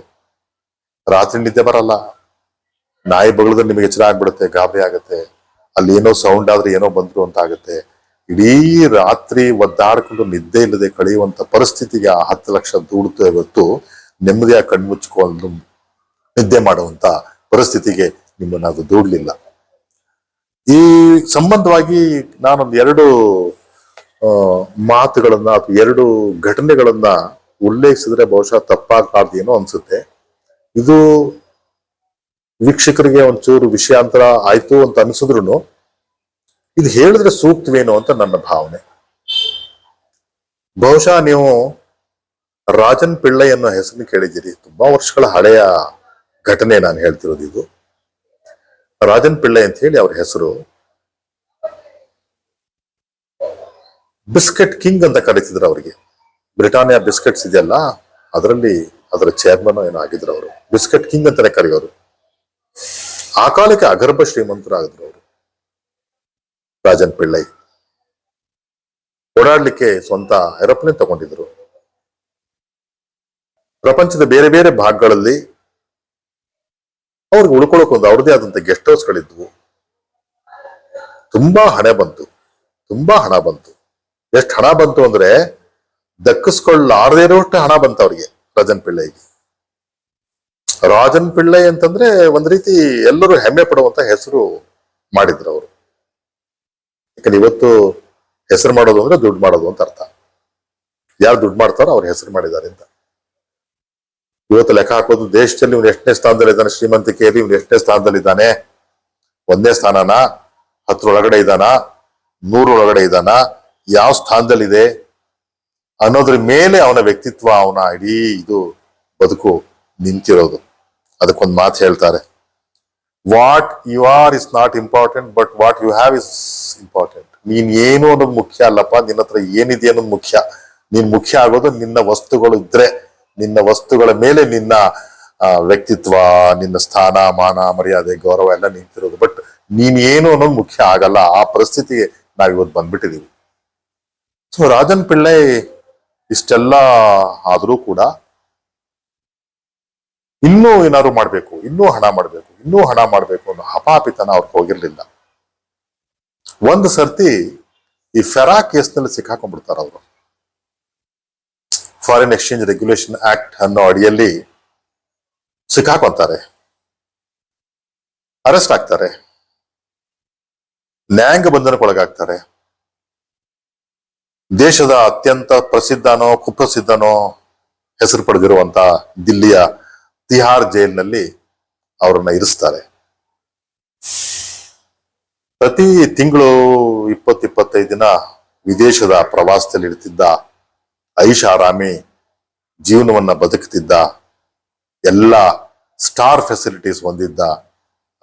ರಾತ್ರಿ ನಿದ್ದೆ ಬರಲ್ಲ. ನಾಯಿ ಬಗಳದ್ರೆ ನಿಮಗೆ ಎಚ್ಚರ ಆಗ್ಬಿಡುತ್ತೆ, ಗಾಬರಿ ಆಗುತ್ತೆ. ಅಲ್ಲಿ ಏನೋ ಸೌಂಡ್ ಆದ್ರೆ ಏನೋ ಬಂದ್ರು ಅಂತ ಆಗುತ್ತೆ. ಇಡೀ ರಾತ್ರಿ ಒದ್ದಾಡ್ಕೊಂಡು ನಿದ್ದೆ ಇಲ್ಲದೆ ಕಳೆಯುವಂತ ಪರಿಸ್ಥಿತಿಗೆ ಆ ಹತ್ತು ಲಕ್ಷ ದೂಡ್ತು ಇವತ್ತು ನೆಮ್ಮದಿಯಾಗಿ ಕಣ್ಮುಚ್ಕೊಂಡು ನಿದ್ದೆ ಮಾಡುವಂತ ಪರಿಸ್ಥಿತಿಗೆ ನಿಮ್ಮನ್ನ ಅದು ದೂಡ್ಲಿಲ್ಲ. ಈ ಸಂಬಂಧವಾಗಿ ನಾನೊಂದು ಎರಡು ಮಾತುಗಳನ್ನ ಅಥವಾ ಎರಡು ಘಟನೆಗಳನ್ನ ಉಲ್ಲೇಖಿಸಿದ್ರೆ ಬಹುಶಃ ತಪ್ಪಾಗ್ಬಾರ್ದೇನೋ ಅನ್ಸುತ್ತೆ. ಇದು ವೀಕ್ಷಕರಿಗೆ ಒಂಚೂರು ವಿಷಯಾಂತರ ಆಯ್ತು ಅಂತ ಅನ್ಸಿದ್ರು ಇದು ಹೇಳಿದ್ರೆ ಸೂಕ್ತವೇನೋ ಅಂತ ನನ್ನ ಭಾವನೆ. ಬಹುಶಃ ನೀವು ರಾಜನ್ ಪಿಳ್ಳೈ ಅನ್ನೋ ಹೆಸರನ್ನು ಕೇಳಿದ್ದೀರಿ. ತುಂಬಾ ವರ್ಷಗಳ ಹಳೆಯ ಘಟನೆ ನಾನು ಹೇಳ್ತಿರೋದು ಇದು. ರಾಜನ್ ಪಿಳ್ಳೆ ಅಂತ ಹೇಳಿ ಅವ್ರ ಹೆಸರು. ಬಿಸ್ಕೆಟ್ ಕಿಂಗ್ ಅಂತ ಕರೀತಿದ್ರು ಅವರಿಗೆ. ಬ್ರಿಟಾನಿಯಾ ಬಿಸ್ಕೆಟ್ಸ್ ಇದೆಯಲ್ಲ, ಅದರಲ್ಲಿ ಅದರ ಚೇರ್ಮನ್ ಏನೋ ಆಗಿದ್ರು ಅವರು. ಬಿಸ್ಕೆಟ್ ಕಿಂಗ್ ಅಂತಾನೆ ಕರೆಯೋರು. ಆ ಕಾಲಕ್ಕೆ ಅಗರ್ಭ ಶ್ರೀಮಂತರಾಗಿದ್ರು ಅವರು. ರಾಜನ್ ಪಿಳ್ಳೈ. ಓಡಾಡ್ಲಿಕ್ಕೆ ಸ್ವಂತ ಏರೋಪ್ಲೇನ್ ತಗೊಂಡಿದ್ರು. ಪ್ರಪಂಚದ ಬೇರೆ ಬೇರೆ ಭಾಗಗಳಲ್ಲಿ ಅವ್ರಿಗೆ ಉಳ್ಕೊಳಕ್ ಒಂದು ಅವ್ರದೇ ಆದಂತ ಗೆಸ್ಟ್ ಹೌಸ್ಗಳಿದ್ವು ತುಂಬಾ ಹಣ ಬಂತು. ತುಂಬಾ ಹಣ ಬಂತು. ಎಷ್ಟು ಹಣ ಬಂತು ಅಂದ್ರೆ ದಕ್ಕಿಸ್ಕೊಳ್ಳಾರದೇ ಇರೋಷ್ಟು ಹಣ ಬಂತು ಅವ್ರಿಗೆ ರಾಜನ್ ಪಿಳ್ಳೈಗೆ. ರಾಜನ್ ಪಿಳ್ಳೈ ಅಂತಂದ್ರೆ ಒಂದ್ ರೀತಿ ಎಲ್ಲರೂ ಹೆಮ್ಮೆ ಪಡುವಂತ ಹೆಸರು ಮಾಡಿದ್ರು ಅವರು. ಯಾಕಂದ್ರೆ ಇವತ್ತು ಹೆಸರು ಮಾಡೋದು ಅಂದ್ರೆ ದುಡ್ಡು ಮಾಡೋದು ಅಂತ ಅರ್ಥ. ಯಾರು ದುಡ್ಡು ಮಾಡ್ತಾರೋ ಅವ್ರ ಹೆಸರು ಮಾಡಿದ್ದಾರೆ ಅಂತ. ಇವತ್ತು ಲೆಕ್ಕ ಹಾಕೋದು ದೇಶದಲ್ಲಿ ಇವನು ಎಷ್ಟನೇ ಸ್ಥಾನದಲ್ಲಿ ಇದ್ದಾನೆ, ಶ್ರೀಮಂತಿಕೆಯಲ್ಲಿ ಇವನು ಎಷ್ಟನೇ ಸ್ಥಾನದಲ್ಲಿ ಇದ್ದಾನೆ? ಒಂದೇ ಸ್ಥಾನನ? ಹತ್ತರೊಳಗಡೆ ಇದ್ದಾನ? ನೂರೊಳಗಡೆ ಇದ್ದಾನ? ಯಾವ ಸ್ಥಾನದಲ್ಲಿದೆ? ಅನ್ನೋದ್ರ ಮೇಲೆ ಅವನ ವ್ಯಕ್ತಿತ್ವ, ಅವನ ಇಡೀ ಇದು ಬದುಕು ನಿಂತಿರೋದು. ಅದಕ್ಕೊಂದು ಮಾತು ಹೇಳ್ತಾರೆ. What you are is not important but what you have is important ನೀನ್ ಏನು ಅನ್ನೋದು ಮುಖ್ಯ ಅಲ್ಲಪ್ಪ, ನಿನ್ನ ಹತ್ರ ಏನಿದೆ ಅನ್ನೋದು ಮುಖ್ಯ. ನೀನ್ ಮುಖ್ಯ ಆಗೋದು ನಿನ್ನ ವಸ್ತುಗಳು ಇದ್ರೆ. ನಿನ್ನ ವಸ್ತುಗಳ ಮೇಲೆ ನಿನ್ನ ವ್ಯಕ್ತಿತ್ವ, ನಿನ್ನ ಸ್ಥಾನ, ಮಾನ, ಮರ್ಯಾದೆ, ಗೌರವ ಎಲ್ಲ ನಿಂತಿರೋದು. ಬಟ್ ನೀನ್ ಏನು ಅನ್ನೋದು ಮುಖ್ಯ ಆಗಲ್ಲ. ಆ ಪರಿಸ್ಥಿತಿಗೆ ನಾವ್ ಇವತ್ತು ಬಂದ್ಬಿಟ್ಟಿದೀವಿ. ಸೊ ರಾಜನ್ ಪಿಳ್ಳೆ ಇಷ್ಟೆಲ್ಲ ಆದರೂ ಕೂಡ ಇನ್ನೂ ಏನಾದ್ರು ಮಾಡ್ಬೇಕು, ಇನ್ನೂ ಹಣ ಮಾಡ್ಬೇಕು, ಇನ್ನೂ ಹಣ ಮಾಡ್ಬೇಕು ಅನ್ನೋ ಹಪಾಪಿತನ ಅವ್ರಿಗೆ ಹೋಗಿರ್ಲಿಲ್ಲ. ಒಂದು ಸರ್ತಿ ಈ ಫೆರಾ ಕೇಸ್ನಲ್ಲಿ ಸಿಕ್ಕಾಕೊಂಡ್ಬಿಡ್ತಾರ ಅವರು ಫಾರಿನ್ ಎಕ್ಸ್ಚೇಂಜ್ ರೆಗ್ಯುಲೇಷನ್ ಆಕ್ಟ್ ಅನ್ನೋ ಅಡಿಯಲ್ಲಿ ಸಿಕ್ಕಾಕೊಂತಾರೆ. ಅರೆಸ್ಟ್ ಆಗ್ತಾರೆ. ನ್ಯಾಯಾಂಗ ಬಂಧನಕ್ಕೊಳಗಾಗ್ತಾರೆ ದೇಶದ ಅತ್ಯಂತ ಪ್ರಸಿದ್ಧನೋ ಕುಪ್ರಸಿದ್ಧನೋ ಹೆಸರು ಪಡೆದಿರುವಂತ ದಿಲ್ಲಿಯ ತಿಹಾರ್ ಜೈಲಿನಲ್ಲಿ ಅವರನ್ನ ಇರಿಸ್ತಾರೆ. ಪ್ರತಿ ತಿಂಗಳು ಇಪ್ಪತ್ತಿಪ್ಪತ್ತೈದು ದಿನ ವಿದೇಶದ ಪ್ರವಾಸದಲ್ಲಿ ಇರ್ತಿದ್ದ ಐಷಾರಾಮಿ ಜೀವನವನ್ನ ಬದುಕುತ್ತಿದ್ದ, ಎಲ್ಲ ಸ್ಟಾರ್ ಫೆಸಿಲಿಟೀಸ್ ಹೊಂದಿದ್ದ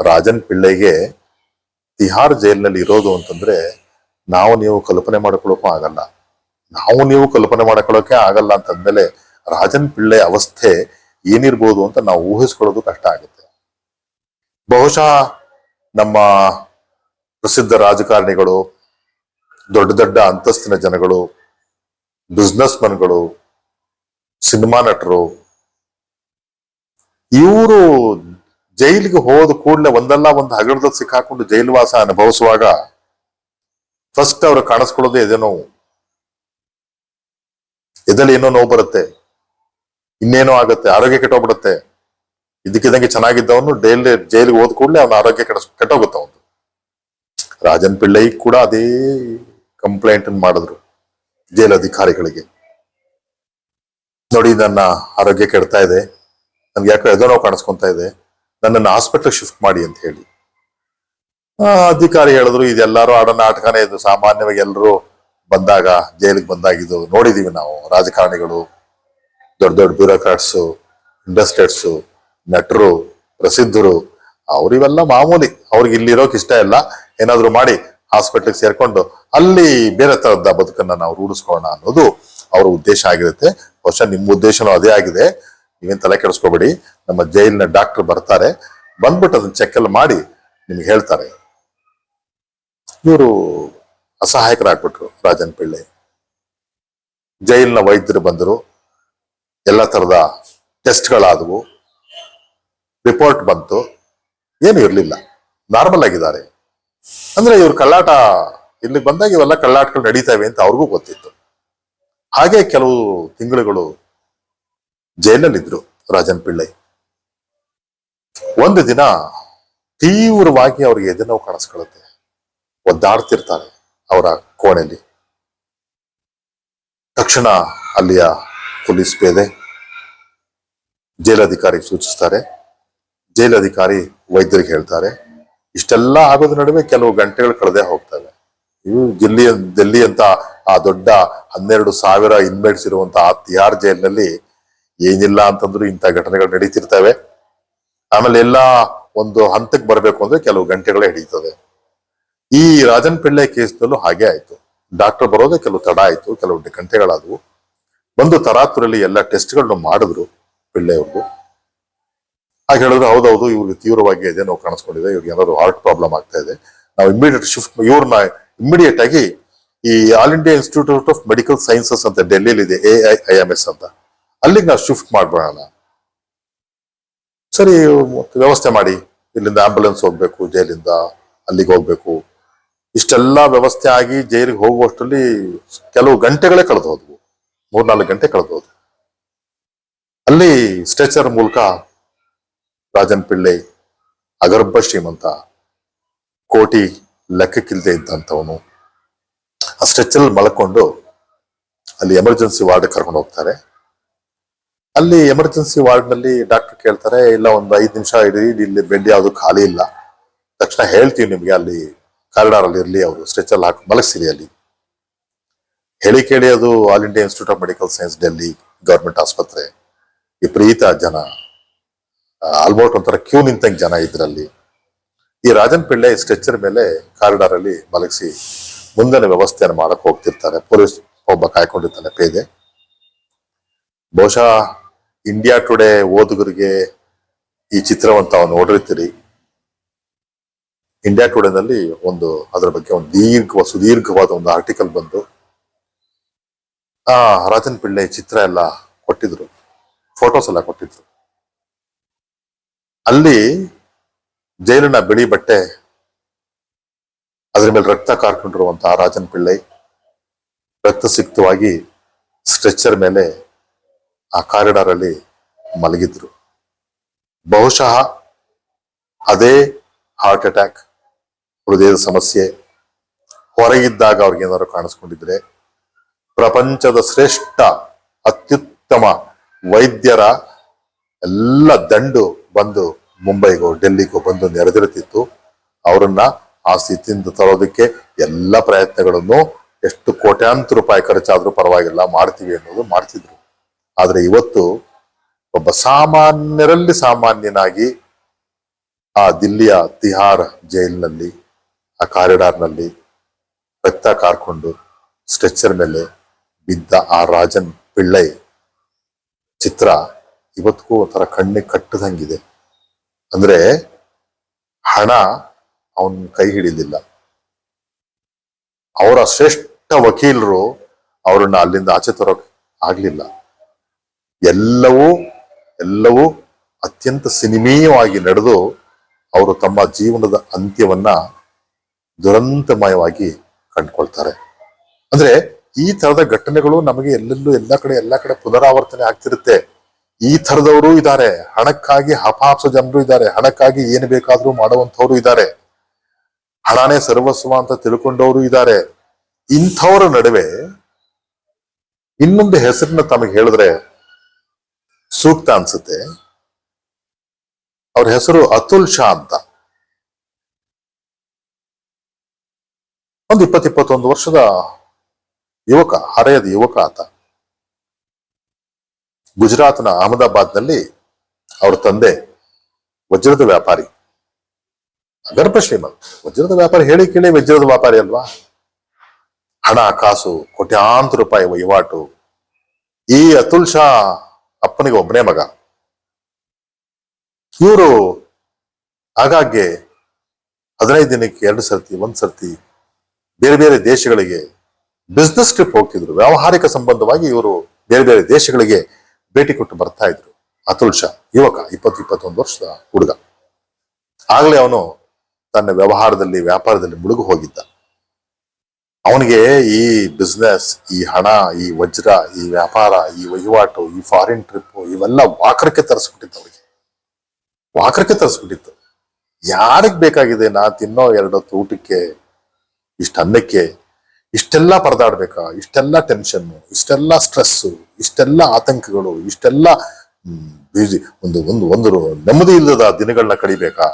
ರಾಜನ್ ಪಿಳ್ಳೆಗೆ ತಿಹಾರ್ ಜೈಲಿನಲ್ಲಿ ಇರೋದು ಅಂತಂದ್ರೆ, ನಾವು ನೀವು ಕಲ್ಪನೆ ಮಾಡ್ಕೊಳ್ಳೋಕೂ ಆಗಲ್ಲ. ನಾವು ನೀವು ಕಲ್ಪನೆ ಮಾಡ್ಕೊಳ್ಳೋಕೆ ಆಗಲ್ಲ ಅಂತಂದ್ಮೇಲೆ ರಾಜನ್ ಪಿಳ್ಳೆ ಅವಸ್ಥೆ ಏನಿರ್ಬೋದು ಅಂತ ನಾವು ಊಹಿಸ್ಕೊಳ್ಳೋದು ಕಷ್ಟ ಆಗುತ್ತೆ. ಬಹುಶಃ ನಮ್ಮ ಪ್ರಸಿದ್ಧ ರಾಜಕಾರಣಿಗಳು, ದೊಡ್ಡ ದೊಡ್ಡ ಅಂತಸ್ತಿನ ಜನಗಳು ಬಿಸ್ನೆಸ್ ಮನ್ಗಳು ಸಿನಿಮಾ ನಟರು, ಇವರು ಜೈಲಿಗೆ ಹೋದ ಕೂಡಲೇ ಒಂದಲ್ಲ ಒಂದು ಹಗರದಲ್ಲಿ ಸಿಕ್ಕಾಕೊಂಡು ಜೈಲುವಾಸ ಅನುಭವಿಸುವಾಗ ಫಸ್ಟ್ ಅವ್ರು ಕಾಣಿಸ್ಕೊಳ್ಳೋದೇ ಎದೆ ನೋವು. ಎದಲ್ಲಿ ಏನೋ ನೋವು ಬರುತ್ತೆ, ಇನ್ನೇನೋ ಆಗುತ್ತೆ, ಆರೋಗ್ಯ ಕೆಟ್ಟೋಗ್ಬಿಡುತ್ತೆ. ಇದಕ್ಕಿದಂಗೆ ಚೆನ್ನಾಗಿದ್ದವನು ಡೈಲಿ ಜೈಲಿಗೆ ಹೋದ ಕೂಡಲೇ ಅವನ ಆರೋಗ್ಯ ಕೆಟ್ಟ ಕೆಟ್ಟೋಗುತ್ತೆ ಅವನು. ರಾಜನ್ ಪಿಳ್ಳೈ ಕೂಡ ಅದೇ ಕಂಪ್ಲೇಂಟ್ ಮಾಡಿದ್ರು. ಜೈಲ್ ಅಧಿಕಾರಿಗಳಿಗೆ ನೋಡಿ ನನ್ನ ಆರೋಗ್ಯ ಕೆಡ್ತಾ ಇದೆ. ನನ್ಗೆ ಯಾಕೋ ಎದೋ ನೋವು ಕಾಣಿಸ್ಕೊಂತ ಇದೆ. ನನ್ನನ್ನು ಹಾಸ್ಪಿಟಲ್ ಶಿಫ್ಟ್ ಮಾಡಿ ಅಂತ ಹೇಳಿ. ಆ, ಅಧಿಕಾರಿ ಹೇಳಿದ್ರು ಇದೆಲ್ಲರೂ ಆಡೋ ನಾಟಕನೇ ಇದು. ಸಾಮಾನ್ಯವಾಗಿ ಎಲ್ಲರೂ ಬಂದಾಗ ಜೈಲಿಗೆ ಬಂದಾಗಿದ್ದು ನೋಡಿದೀವಿ ನಾವು. ರಾಜಕಾರಣಿಗಳು ದೊಡ್ಡ ದೊಡ್ಡ ಬ್ಯೂರೋಕ್ರಾಟ್ಸು ಇಂಡಸ್ಟ್ರೇಟ್ಸು ನಟರು ಪ್ರಸಿದ್ಧರು ಅವ್ರಿವೆಲ್ಲ ಮಾಮೂಲಿ. ಅವ್ರಿಗೆ ಇಲ್ಲಿರೋಕೆ ಇಷ್ಟ ಇಲ್ಲ. ಏನಾದ್ರು ಮಾಡಿ ಹಾಸ್ಪಿಟ್ಲಿಗೆ ಸೇರ್ಕೊಂಡು ಅಲ್ಲಿ ಬೇರೆ ತರದ ಬದುಕನ್ನ ನಾವು ರೂಢಿಸ್ಕೊಳ್ಳೋಣ ಅನ್ನೋದು ಅವ್ರ ಉದ್ದೇಶ ಆಗಿರುತ್ತೆ. ಬಹುಶಃ ನಿಮ್ಮ ಉದ್ದೇಶನೂ ಅದೇ ಆಗಿದೆ. ನೀವೇನು ತಲೆ ಕೆಡಿಸ್ಕೋಬೇಡಿ. ನಮ್ಮ ಜೈಲಿನ ಡಾಕ್ಟರ್ ಬರ್ತಾರೆ. ಬಂದ್ಬಿಟ್ಟು ಅದನ್ನ ಚೆಕ್ ಎಲ್ಲ ಮಾಡಿ ನಿಮ್ಗೆ ಹೇಳ್ತಾರೆ. ಇವರು ಅಸಹಾಯಕರಾಗ್ಬಿಟ್ರು ರಾಜನ್ ಪಿಳ್ಳೆ. ಜೈಲಿನ ವೈದ್ಯರು ಬಂದರು. ಎಲ್ಲ ತರದ ಟೆಸ್ಟ್ಗಳಾದವು. ರಿಪೋರ್ಟ್ ಬಂತು. ಏನು ಇರಲಿಲ್ಲ. ನಾರ್ಮಲ್ ಆಗಿದ್ದಾರೆ. ಅಂದ್ರೆ ಇವ್ರು ಕಳ್ಳಾಟ, ಇಲ್ಲಿಗೆ ಬಂದಾಗ ಇವೆಲ್ಲ ಕಳ್ಳಾಟಗಳು ನಡೀತಾವೆ ಅಂತ ಅವ್ರಿಗೂ ಗೊತ್ತಿತ್ತು. ಹಾಗೆ ಕೆಲವು ತಿಂಗಳುಗಳು ಜೈಲಲ್ಲಿದ್ರು ರಾಜನ್ ಪಿಳ್ಳೈ. ಒಂದು ದಿನ ತೀವ್ರವಾಗಿ ಅವ್ರಿಗೆ ಎದೆ ನೋವು ಕಾಣಿಸ್ಕೊಳ್ಳುತ್ತೆ. ಒದ್ದಾಡ್ತಿರ್ತಾರೆ ಅವರ ಕೋಣೆಯಲ್ಲಿ ತಕ್ಷಣ ಅಲ್ಲಿಯ ಪೊಲೀಸ್ ಪೇದೆ ಜೈಲಧಿಕಾರಿ ಸೂಚಿಸ್ತಾರೆ. ಜೈಲಧಿಕಾರಿ ವೈದ್ಯರಿಗೆ ಹೇಳ್ತಾರೆ. ಇಷ್ಟೆಲ್ಲ ಆಗೋದ್ರ ನಡುವೆ ಕೆಲವು ಗಂಟೆಗಳು ಕಳೆದೇ ಹೋಗ್ತವೆ. ಇವು ದಿಲ್ಲಿ ದಿಲ್ಲಿ ಅಂತ ಆ ದೊಡ್ಡ ಹನ್ನೆರಡು ಸಾವಿರ ಇನ್ಮೇಟ್ಸ್ ಇರುವಂತಹ ಆ ತಿಹಾರ್ ಜೈಲಿನಲ್ಲಿ ಏನಿಲ್ಲ ಅಂತಂದ್ರು ಇಂಥ ಘಟನೆಗಳು ನಡೀತಿರ್ತವೆ. ಆಮೇಲೆ ಎಲ್ಲ ಒಂದು ಹಂತಕ್ಕೆ ಬರಬೇಕು ಅಂದ್ರೆ ಕೆಲವು ಗಂಟೆಗಳೇ ಹಿಡಿತದೆ. ಈ ರಾಜನ್ ಪಿಳ್ಳೆ ಕೇಸ್ನಲ್ಲೂ ಹಾಗೆ ಆಯ್ತು. ಡಾಕ್ಟರ್ ಬರೋದೇ ಕೆಲವು ತಡ ಆಯ್ತು ಕೆಲವು ಗಂಟೆಗಳಾದವು. ಬಂದು ತರಾತುರಲ್ಲಿ ಎಲ್ಲ ಟೆಸ್ಟ್ಗಳನ್ನು ಮಾಡಿದ್ರು ಪಿಳ್ಳೆಯವ್ರಿಗೂ ಹಾಗೆ ಹೇಳಿದ್ರೆ ಹೌದೌದು, ಇವ್ರಿಗೆ ತೀವ್ರವಾಗಿ ಎದೆನೋ ಕಾಣಿಸ್ಕೊಂಡಿದೆ. ಇವ್ರಿಗೆ ಏನಾದ್ರು ಹಾರ್ಟ್ ಪ್ರಾಬ್ಲಮ್ ಆಗ್ತಾ ಇದೆ. ನಾವು ಇಮಿಡಿಯೇಟ್ ಶಿಫ್ಟ್ ಇವ್ರನ್ನ ಇಮಿಡಿಯೇಟ್ ಆಗಿ ಈ All India Institute of Medical Sciences ಅಂತ ಡೆಲ್ಲಿಲಿ ಇದೆ A I I M S ಅಂತ. ಅಲ್ಲಿಗೆ ನಾವು ಶಿಫ್ಟ್ ಮಾಡ್ಬಿಡೋಣ ಸರಿ, ವ್ಯವಸ್ಥೆ ಮಾಡಿ. ಇಲ್ಲಿಂದ ಆಂಬುಲೆನ್ಸ್ ಹೋಗ್ಬೇಕು, ಜೈಲಿಂದ ಅಲ್ಲಿಗೆ ಹೋಗ್ಬೇಕು. ಇಷ್ಟೆಲ್ಲ ವ್ಯವಸ್ಥೆ ಆಗಿ ಜೈಲಿಗೆ ಹೋಗುವಷ್ಟರಲ್ಲಿ ಕೆಲವು ಗಂಟೆಗಳೇ ಕಳೆದು ಹೋದ್ವು. ಮೂರ್ನಾಲ್ಕು ಗಂಟೆ ಕಳೆದು ಹೋದ್ವು. ಅಲ್ಲಿ ಸ್ಟ್ರೆಚರ್ ಮೂಲಕ ರಾಜನ್ ಪಿಳ್ಳೆ ಅಗರ್ಭ ಶ್ರೀಮಂತ, ಕೋಟಿ ಲೆಕ್ಕಕ್ಕಿಲ್ದೆ ಇದ್ದಂಥವನು. ಆ ಸ್ಟ್ರೆಚ್ಚಲ್ಲಿ ಮಲ್ಕೊಂಡು ಅಲ್ಲಿ ಎಮರ್ಜೆನ್ಸಿ ವಾರ್ಡ್ ಕರ್ಕೊಂಡು ಹೋಗ್ತಾರೆ. ಅಲ್ಲಿ ಎಮರ್ಜೆನ್ಸಿ ವಾರ್ಡ್ನಲ್ಲಿ ಡಾಕ್ಟರ್ ಕೇಳ್ತಾರೆ, ಇಲ್ಲ ಒಂದು ಐದು ನಿಮಿಷ ಇಡೀ ಇಲ್ಲಿ ಬೆಡ್ ಯಾವುದು ಖಾಲಿ ಇಲ್ಲ. ತಕ್ಷಣ ಹೇಳ್ತೀವಿ ನಿಮ್ಗೆ, ಅಲ್ಲಿ ಕಾರಿಡಾರ್ ಅಲ್ಲಿ ಇರ್ಲಿ ಅವರು ಸ್ಟ್ರೆಚರ್ ಹಾಕಿ, ಮಲಗಿಸಿರಿ ಅಲ್ಲಿ. ಹೇಳಿ ಕೇಳಿ ಅದು All India Institute of Medical Science Delhi government ಆಸ್ಪತ್ರೆ. ವಿಪರೀತ ಜನ. ಆಲ್ಮೋಸ್ಟ್ ಒಂಥರ ಕ್ಯೂ ನಿಂತಂಗೆ ಜನ ಇದ್ರಲ್ಲಿ. ಈ ರಾಜನ್ ಪಿಳ್ಳೆ ಸ್ಟ್ರೆಚರ್ ಮೇಲೆ ಕಾರಿಡಾರ್ ಅಲ್ಲಿ ಮಲಗಿಸಿ ಮುಂದಿನ ವ್ಯವಸ್ಥೆಯನ್ನು ಮಾಡಕ್ ಹೋಗ್ತಿರ್ತಾರೆ. ಪೊಲೀಸ್ ಒಬ್ಬ ಕಾಯ್ಕೊಂಡಿರ್ತಾನೆ ಪೇದೆ. ಬಹುಶಃ ಇಂಡಿಯಾ ಟುಡೇ ಓದುಗರಿಗೆ ಈ ಚಿತ್ರವನ್ನು ತಾವು ನೋಡಿರ್ತೀರಿ. ಇಂಡಿಯಾ ಟುಡೇನಲ್ಲಿ ಒಂದು ಅದರ ಬಗ್ಗೆ ಒಂದು ದೀರ್ಘ, ಸುದೀರ್ಘವಾದ ಒಂದು ಆರ್ಟಿಕಲ್ ಬಂದು, ಆ ರಾಜನ್ ಪಿಳ್ಳೆ ಚಿತ್ರ ಎಲ್ಲ ಕೊಟ್ಟಿದ್ರು. ಫೋಟೋಸ್ ಎಲ್ಲ ಕೊಟ್ಟಿದ್ರು. ಅಲ್ಲಿ ಜೈಲಿನ ಬಿಳಿ ಬಟ್ಟೆ, ಅದರ ಮೇಲೆ ರಕ್ತ ಕಾರ್ಕೊಂಡಿರುವಂತಹ ರಾಜನ್ ಪಿಳ್ಳೈ ರಕ್ತಸಿಕ್ತವಾಗಿ ಸ್ಟ್ರೆಚರ್ ಮೇಲೆ ಆ ಕಾರಿಡಾರ್ ಅಲ್ಲಿ ಮಲಗಿದ್ರು. ಬಹುಶಃ ಅದೇ ಹಾರ್ಟ್ ಅಟ್ಯಾಕ್, ಹೃದಯದ ಸಮಸ್ಯೆ, ಹೊರಗಿದ್ದಾಗ ಅವ್ರಿಗೆ ಏನಾದ್ರು ಕಾಣಿಸ್ಕೊಂಡಿದ್ರೆ ಪ್ರಪಂಚದ ಶ್ರೇಷ್ಠ, ಅತ್ಯುತ್ತಮ ವೈದ್ಯರ ಎಲ್ಲ ದಂಡು ಬಂದು ಮುಂಬೈಗೋ, ಡೆಲ್ಲಿಗೋ ಬಂದು ನೆರೆದಿರುತ್ತಿತ್ತು. ಅವರನ್ನ ಆ ಸ್ಥಿತಿಯಿಂದ ತರೋದಕ್ಕೆ ಎಲ್ಲ ಪ್ರಯತ್ನಗಳನ್ನು ಎಷ್ಟು ಕೋಟ್ಯಾಂತರ ರೂಪಾಯಿ ಖರ್ಚಾದ್ರೂ ಪರವಾಗಿಲ್ಲ, ಮಾಡ್ತೀವಿ ಅನ್ನೋದು ಮಾಡ್ತಿದ್ರು. ಆದ್ರೆ ಇವತ್ತು ಒಬ್ಬ ಸಾಮಾನ್ಯರಲ್ಲಿ ಸಾಮಾನ್ಯನಾಗಿ ಆ ದಿಲ್ಲಿಯ ತಿಹಾರ್ ಜೈಲಿನಲ್ಲಿ, ಆ ಕಾರಿಡಾರ್ನಲ್ಲಿ ರಕ್ತ ಕಾರ್ಕೊಂಡು ಸ್ಟ್ರೆಚರ್ ಮೇಲೆ ಬಿದ್ದ ಆ ರಾಜನ್ ಪಿಳ್ಳೈ ಚಿತ್ರ ಇವತ್ತಿಗೂ ಒಂಥರ ಕಣ್ಣಿಗೆ ಕಟ್ಟದಂಗಿದೆ. ಅಂದ್ರೆ ಹಣ ಅವನ್ ಕೈ ಹಿಡಿಲಿಲ್ಲ ಅವರ ಶ್ರೇಷ್ಠ ವಕೀಲರು ಅವರನ್ನ ಅಲ್ಲಿಂದ ಆಚೆ ತರೋಕ್ ಆಗ್ಲಿಲ್ಲ. ಎಲ್ಲವೂ ಎಲ್ಲವೂ ಅತ್ಯಂತ ಸಿನಿಮೀಯವಾಗಿ ನಡೆದು ಅವರು ತಮ್ಮ ಜೀವನದ ಅಂತ್ಯವನ್ನ ದುರಂತಮಯವಾಗಿ ಕಂಡ್ಕೊಳ್ತಾರೆ. ಅಂದ್ರೆ ಈ ತರದ ಘಟನೆಗಳು ನಮಗೆ ಎಲ್ಲೆಲ್ಲೂ ಎಲ್ಲ ಕಡೆ ಎಲ್ಲ ಕಡೆ ಪುನರಾವರ್ತನೆ ಆಗ್ತಿರುತ್ತೆ. ಈ ತರದವರು ಇದ್ದಾರೆ. ಹಣಕ್ಕಾಗಿ ಹಪಾಪ್ಸ ಜನರು ಇದ್ದಾರೆ. ಹಣಕ್ಕಾಗಿ ಏನು ಬೇಕಾದ್ರೂ ಮಾಡುವಂತವ್ರು ಇದ್ದಾರೆ. ಹಣನೇ ಸರ್ವಸ್ವ ಅಂತ ತಿಳ್ಕೊಂಡವರು ಇದ್ದಾರೆ. ಇಂಥವರ ನಡುವೆ ಇನ್ನೊಂದು ಹೆಸರನ್ನ ತಮಗೆ ಹೇಳಿದ್ರೆ ಸೂಕ್ತ ಅನ್ಸುತ್ತೆ. ಅವ್ರ ಹೆಸರು ಅತುಲ್ ಶಾ ಅಂತ. ಒಂದು ಇಪ್ಪತ್ತಿಪ್ಪತ್ತೊಂದು ವರ್ಷದ ಯುವಕ, ಹರೆಯದ ಯುವಕ ಆತ. ಗುಜರಾತ್ನ ಅಹಮದಾಬಾದ್ನಲ್ಲಿ ಅವ್ರ ತಂದೆ ವಜ್ರದ ವ್ಯಾಪಾರಿ. ಗರ್ಭ ಶ್ರೀಮಂತ. ವಜ್ರದ ವ್ಯಾಪಾರಿ ಹೇಳಿ ಕೇಳಿ ವಜ್ರದ ವ್ಯಾಪಾರಿ ಅಲ್ವಾ? ಹಣ, ಕಾಸು, ಕೋಟ್ಯಾಂತರ ರೂಪಾಯಿ ವಹಿವಾಟು. ಈ ಅತುಲ್ ಶಾ ಅಪ್ಪನಿಗೆ ಒಬ್ಬನೇ ಮಗ. ಇವರು ಆಗಾಗ್ಗೆ ಹದಿನೈದು ದಿನಕ್ಕೆ ಎರಡು ಸರ್ತಿ, ಒಂದ್ ಸರ್ತಿ ಬೇರೆ ಬೇರೆ ದೇಶಗಳಿಗೆ ಬಿಸ್ನೆಸ್ ಟ್ರಿಪ್ ಹೋಗ್ತಿದ್ರು. ವ್ಯಾವಹಾರಿಕ ಸಂಬಂಧವಾಗಿ ಇವರು ಬೇರೆ ಬೇರೆ ದೇಶಗಳಿಗೆ ಭೇಟಿ ಕೊಟ್ಟು ಬರ್ತಾ ಇದ್ರು. ಅತುಲ್ ಶಾ, ಯುವಕ, ಇಪ್ಪತ್ತು, ಇಪ್ಪತ್ತೊಂದು ವರ್ಷದ ಹುಡುಗ. ಆಗ್ಲೇ ಅವನು ತನ್ನ ವ್ಯವಹಾರದಲ್ಲಿ, ವ್ಯಾಪಾರದಲ್ಲಿ ಮುಳುಗು ಹೋಗಿದ್ದ. ಅವನಿಗೆ ಈ ಬಿಸ್ನೆಸ್ ಈ ಹಣ, ಈ ವಜ್ರ, ಈ ವ್ಯಾಪಾರ, ಈ ವಹಿವಾಟು, ಈ ಫಾರಿನ್ ಟ್ರಿಪ್ ಇವೆಲ್ಲ ವಾಕರಕ್ಕೆ ತರಿಸ್ಬಿಟ್ಟಿತ್ತು ಅವನಿಗೆ ವಾಕರಕ್ಕೆ ತರಿಸ್ಬಿಟ್ಟಿತ್ತು. ಯಾರಿಗ್ ಬೇಕಾಗಿದೆ ನಾ ತಿನ್ನೋ ಎರಡೊತ್ತು ಊಟಕ್ಕೆ, ಇಷ್ಟು ಅನ್ನಕ್ಕೆ ಇಷ್ಟೆಲ್ಲ ಪರದಾಡ್ಬೇಕಾ? ಇಷ್ಟೆಲ್ಲ ಟೆನ್ಷನ್ ಇಷ್ಟೆಲ್ಲ ಸ್ಟ್ರೆಸ್ಸು ಇಷ್ಟೆಲ್ಲ ಆತಂಕಗಳು, ಇಷ್ಟೆಲ್ಲ ಬ್ಯೂಸಿ ಒಂದು ಒಂದು ಒಂದು ನೆಮ್ಮದಿ ಇಲ್ಲದ ದಿನಗಳನ್ನ ಕಳಿಬೇಕಾ?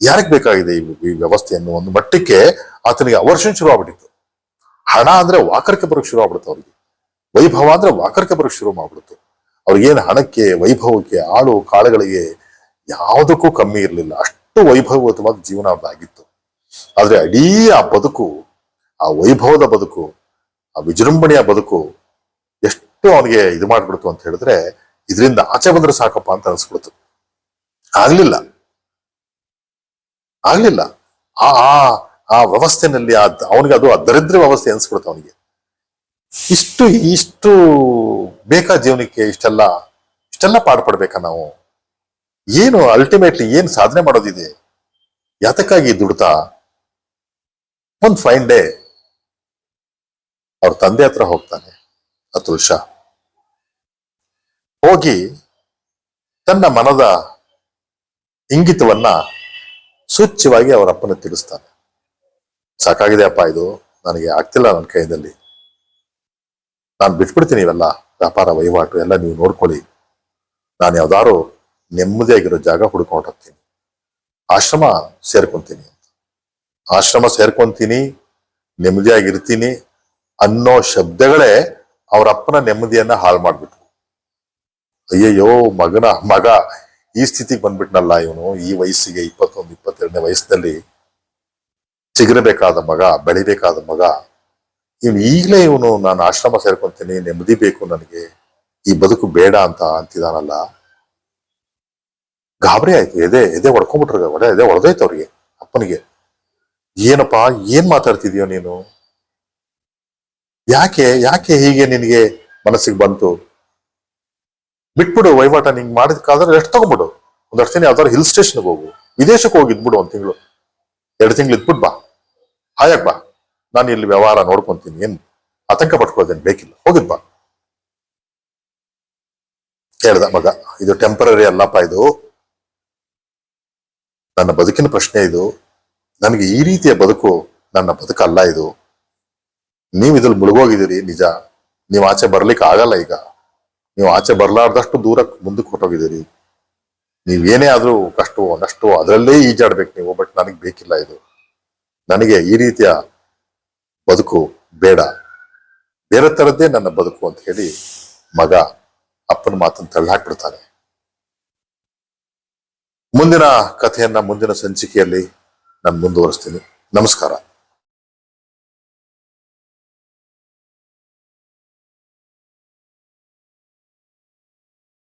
ಯಾರಿಗೆ ಬೇಕಾಗಿದೆ ಈ ಈ ವ್ಯವಸ್ಥೆ ಅನ್ನೋ ಒಂದು ಮಟ್ಟಕ್ಕೆ ಆತನಿಗೆ ಅವರ್ಷನ್ ಶುರು ಆಗ್ಬಿಟ್ಟಿತ್ತು. ಹಣ ಅಂದ್ರೆ ವಾಕರ್ಕೆ ಬರೋಕ್ಕೆ ಶುರು ಆಗ್ಬಿಡುತ್ತೆ ಅವ್ರಿಗೆ. ವೈಭವ ಅಂದ್ರೆ ವಾಕರ್ಕೆ ಬರೋಕ್ಕೆ ಶುರು ಮಾಡ್ಬಿಡ್ತು ಅವ್ರಿಗೇನು ಹಣಕ್ಕೆ, ವೈಭವಕ್ಕೆ ಆಳು ಕಾಳುಗಳಿಗೆ ಯಾವುದಕ್ಕೂ ಕಮ್ಮಿ ಇರಲಿಲ್ಲ. ಅಷ್ಟು ವೈಭವಯುತವಾದ ಜೀವನ ಅವ್ರದ್ದಾಗಿತ್ತು ಆದ್ರೆ ಇಡೀ ಆ ಬದುಕು ಆ ವೈಭವದ ಬದುಕು, ಆ ವಿಜೃಂಭಣೆಯ ಬದುಕು ಎಷ್ಟು ಅವನಿಗೆ ಇದು ಮಾಡ್ಬಿಡ್ತು ಅಂತ ಹೇಳಿದ್ರೆ ಇದರಿಂದ ಆಚೆ ಬಂದ್ರೆ ಸಾಕಪ್ಪ ಅಂತ ಅನ್ಸ್ಬಿಡ್ತು. ಆಗ್ಲಿಲ್ಲ. ಆಗ್ಲಿಲ್ಲ. ಆ, ಆ- ವ್ಯವಸ್ಥೆನಲ್ಲಿ ಆ ಅವನಿಗೆ ಅದು ಆ ದರಿದ್ರ ವ್ಯವಸ್ಥೆ ಅನ್ಸ್ಬಿಡ್ತು ಅವನಿಗೆ. ಇಷ್ಟು ಇಷ್ಟು ಬೇಕಾ ಜೀವನಕ್ಕೆ ಇಷ್ಟೆಲ್ಲ ಇಷ್ಟೆಲ್ಲ ಪಾಡ್ಪಡ್ಬೇಕಾ ನಾವು? ಏನು ಅಲ್ಟಿಮೇಟ್ಲಿ ಏನ್ ಸಾಧನೆ ಮಾಡೋದಿದೆ? ಯಾತಕ್ಕಾಗಿ ದುಡ್ತಾ? ಒಂದ್ ಫೈನ್ ಡೇ ಅವ್ರ ತಂದೆ ಹತ್ರ ಹೋಗ್ತಾನೆ ಅತುಲ್ ಶಾ ಹೋಗಿ ತನ್ನ ಮನದ ಇಂಗಿತವನ್ನ ಸೂಚ್ಯವಾಗಿ ಅವರ ಅಪ್ಪನ ತಿಳಿಸ್ತಾನೆ. ಸಾಕಾಗಿದೆ ಅಪ್ಪ ಇದು, ನನಗೆ ಆಗ್ತಿಲ್ಲ ನನ್ನ ಕೈಯಲ್ಲಿ. ನಾನು ಬಿಟ್ಬಿಡ್ತೀನಿ ಇವೆಲ್ಲ, ವ್ಯಾಪಾರ, ವಹಿವಾಟು ಎಲ್ಲ ನೀವು ನೋಡ್ಕೊಳ್ಳಿ. ನಾನು ಯಾವ್ದಾರು ನೆಮ್ಮದಿಯಾಗಿರೋ ಜಾಗ ಹುಡ್ಕೊಂಡು ಹೋಗ್ತೀನಿ. ಆಶ್ರಮ ಸೇರ್ಕೊಂತೀನಿ ಆಶ್ರಮ ಸೇರ್ಕೊಂತೀನಿ, ನೆಮ್ಮದಿಯಾಗಿರ್ತೀನಿ ಅನ್ನೋ ಶಬ್ದಗಳೇ ಅವ್ರ ಅಪ್ಪನ ನೆಮ್ಮದಿಯನ್ನ ಹಾಳು ಮಾಡ್ಬಿಟ್ರು ಅಯ್ಯಯ್ಯೋ, ಮಗನ, ಮಗ ಈ ಸ್ಥಿತಿಗೆ ಬಂದ್ಬಿಟ್ನಲ್ಲ ಇವನು. ಈ ವಯಸ್ಸಿಗೆ ಇಪ್ಪತ್ತೊಂದು, ಇಪ್ಪತ್ತೆರಡನೇ ವಯಸ್ಸಿನಲ್ಲಿ ಸಿಗಿರಬೇಕಾದ ಮಗ, ಬೆಳಿಬೇಕಾದ ಮಗ, ಇವನು ಈಗಲೇ ಇವನು ನಾನು ಆಶ್ರಮ ಸೇರ್ಕೊಂತೀನಿ, ನೆಮ್ಮದಿ ಬೇಕು ನನಗೆ, ಈ ಬದುಕು ಬೇಡ ಅಂತ ಅಂತಿದಾನಲ್ಲ. ಗಾಬರಿ ಆಯ್ತು. ಎದೆ ಎದೆ ಹೊಡ್ಕೊಂಡ್ಬಿಟ್ರು ಎದೆ ಹೊಡೆದೋಯ್ತು ಅವ್ರಿಗೆ, ಅಪ್ಪನಿಗೆ. ಏನಪ್ಪಾ, ಏನ್ ಮಾತಾಡ್ತಿದೀಯೋ ನೀನು? ಯಾಕೆ ಯಾಕೆ ಹೀಗೆ ನಿನಗೆ ಮನಸ್ಸಿಗೆ ಬಂತು? ಬಿಟ್ಬಿಡು ವಹಿವಾಟ ನಿಂಗೆ ಮಾಡಿದ್ಕಾದ್ರೆ ಎಷ್ಟು ತಗೊಂಬಿಡು ಒಂದಷ್ಟು ದಿನ ಯಾವ್ದಾದ್ರು ಹಿಲ್ ಸ್ಟೇಷನ್ಗೆ ಹೋಗು. ವಿದೇಶಕ್ಕೆ ಹೋಗಿ ಇದ್ಬಿಡು ಒಂದ್ ತಿಂಗಳು. ಎರಡು ತಿಂಗಳು ಇದ್ಬಿಟ್ ಬಾ. ಹಾಯಾಗ ಬಾ. ನಾನು ಇಲ್ಲಿ ವ್ಯವಹಾರ ನೋಡ್ಕೊಂತೀನಿ. ಏನು ಆತಂಕ ಪಟ್ಕೊಳ್ಳೋದೇನು ಬೇಕಿಲ್ಲ. ಹೋಗಿದ್ ಬಾ. ಹೇಳ್ದ ಮಗ, ಇದು ಟೆಂಪರರಿ ಅಲ್ಲಪ್ಪ ಇದು. ನನ್ನ ಬದುಕಿನ ಪ್ರಶ್ನೆ ಇದು. ನನಗೆ ಈ ರೀತಿಯ ಬದುಕು ನನ್ನ ಬದುಕಲ್ಲ ಇದು. ನೀವು ಇದ್ರಲ್ಲಿ ಮುಳುಗೋಗಿದ್ದೀರಿ, ನಿಜ. ನೀವು ಆಚೆ ಬರ್ಲಿಕ್ಕೆ ಆಗಲ್ಲ ಈಗ. ನೀವು ಆಚೆ ಬರ್ಲಾರ್ದಷ್ಟು ದೂರ ಮುಂದಕ್ಕೆ ಹೊರಟೋಗಿದ್ದೀರಿ. ನೀವ್ ಏನೇ ಆದ್ರೂ ಕಷ್ಟವೋ ನಷ್ಟವೋ ಅದರಲ್ಲೇ ಈಜಾಡ್ಬೇಕು ನೀವು, ಬಟ್ ನನಗೆ ಬೇಕಿಲ್ಲ ಇದು. ನನಗೆ ಈ ರೀತಿಯ ಬದುಕು ಬೇಡ. ಬೇರೆ ತರದ್ದೇ ನನ್ನ ಬದುಕು ಅಂತ ಹೇಳಿ ಮಗ ಅಪ್ಪನ ಮಾತನ್ನು ತಳ್ಳಿ ಹಾಕ್ಬಿಡ್ತಾನೆ. ಮುಂದಿನ ಕಥೆಯನ್ನ, ಮುಂದಿನ ಸಂಚಿಕೆಯಲ್ಲಿ ನಾನು ಮುಂದುವರಿಸ್ತೀನಿ. ನಮಸ್ಕಾರ.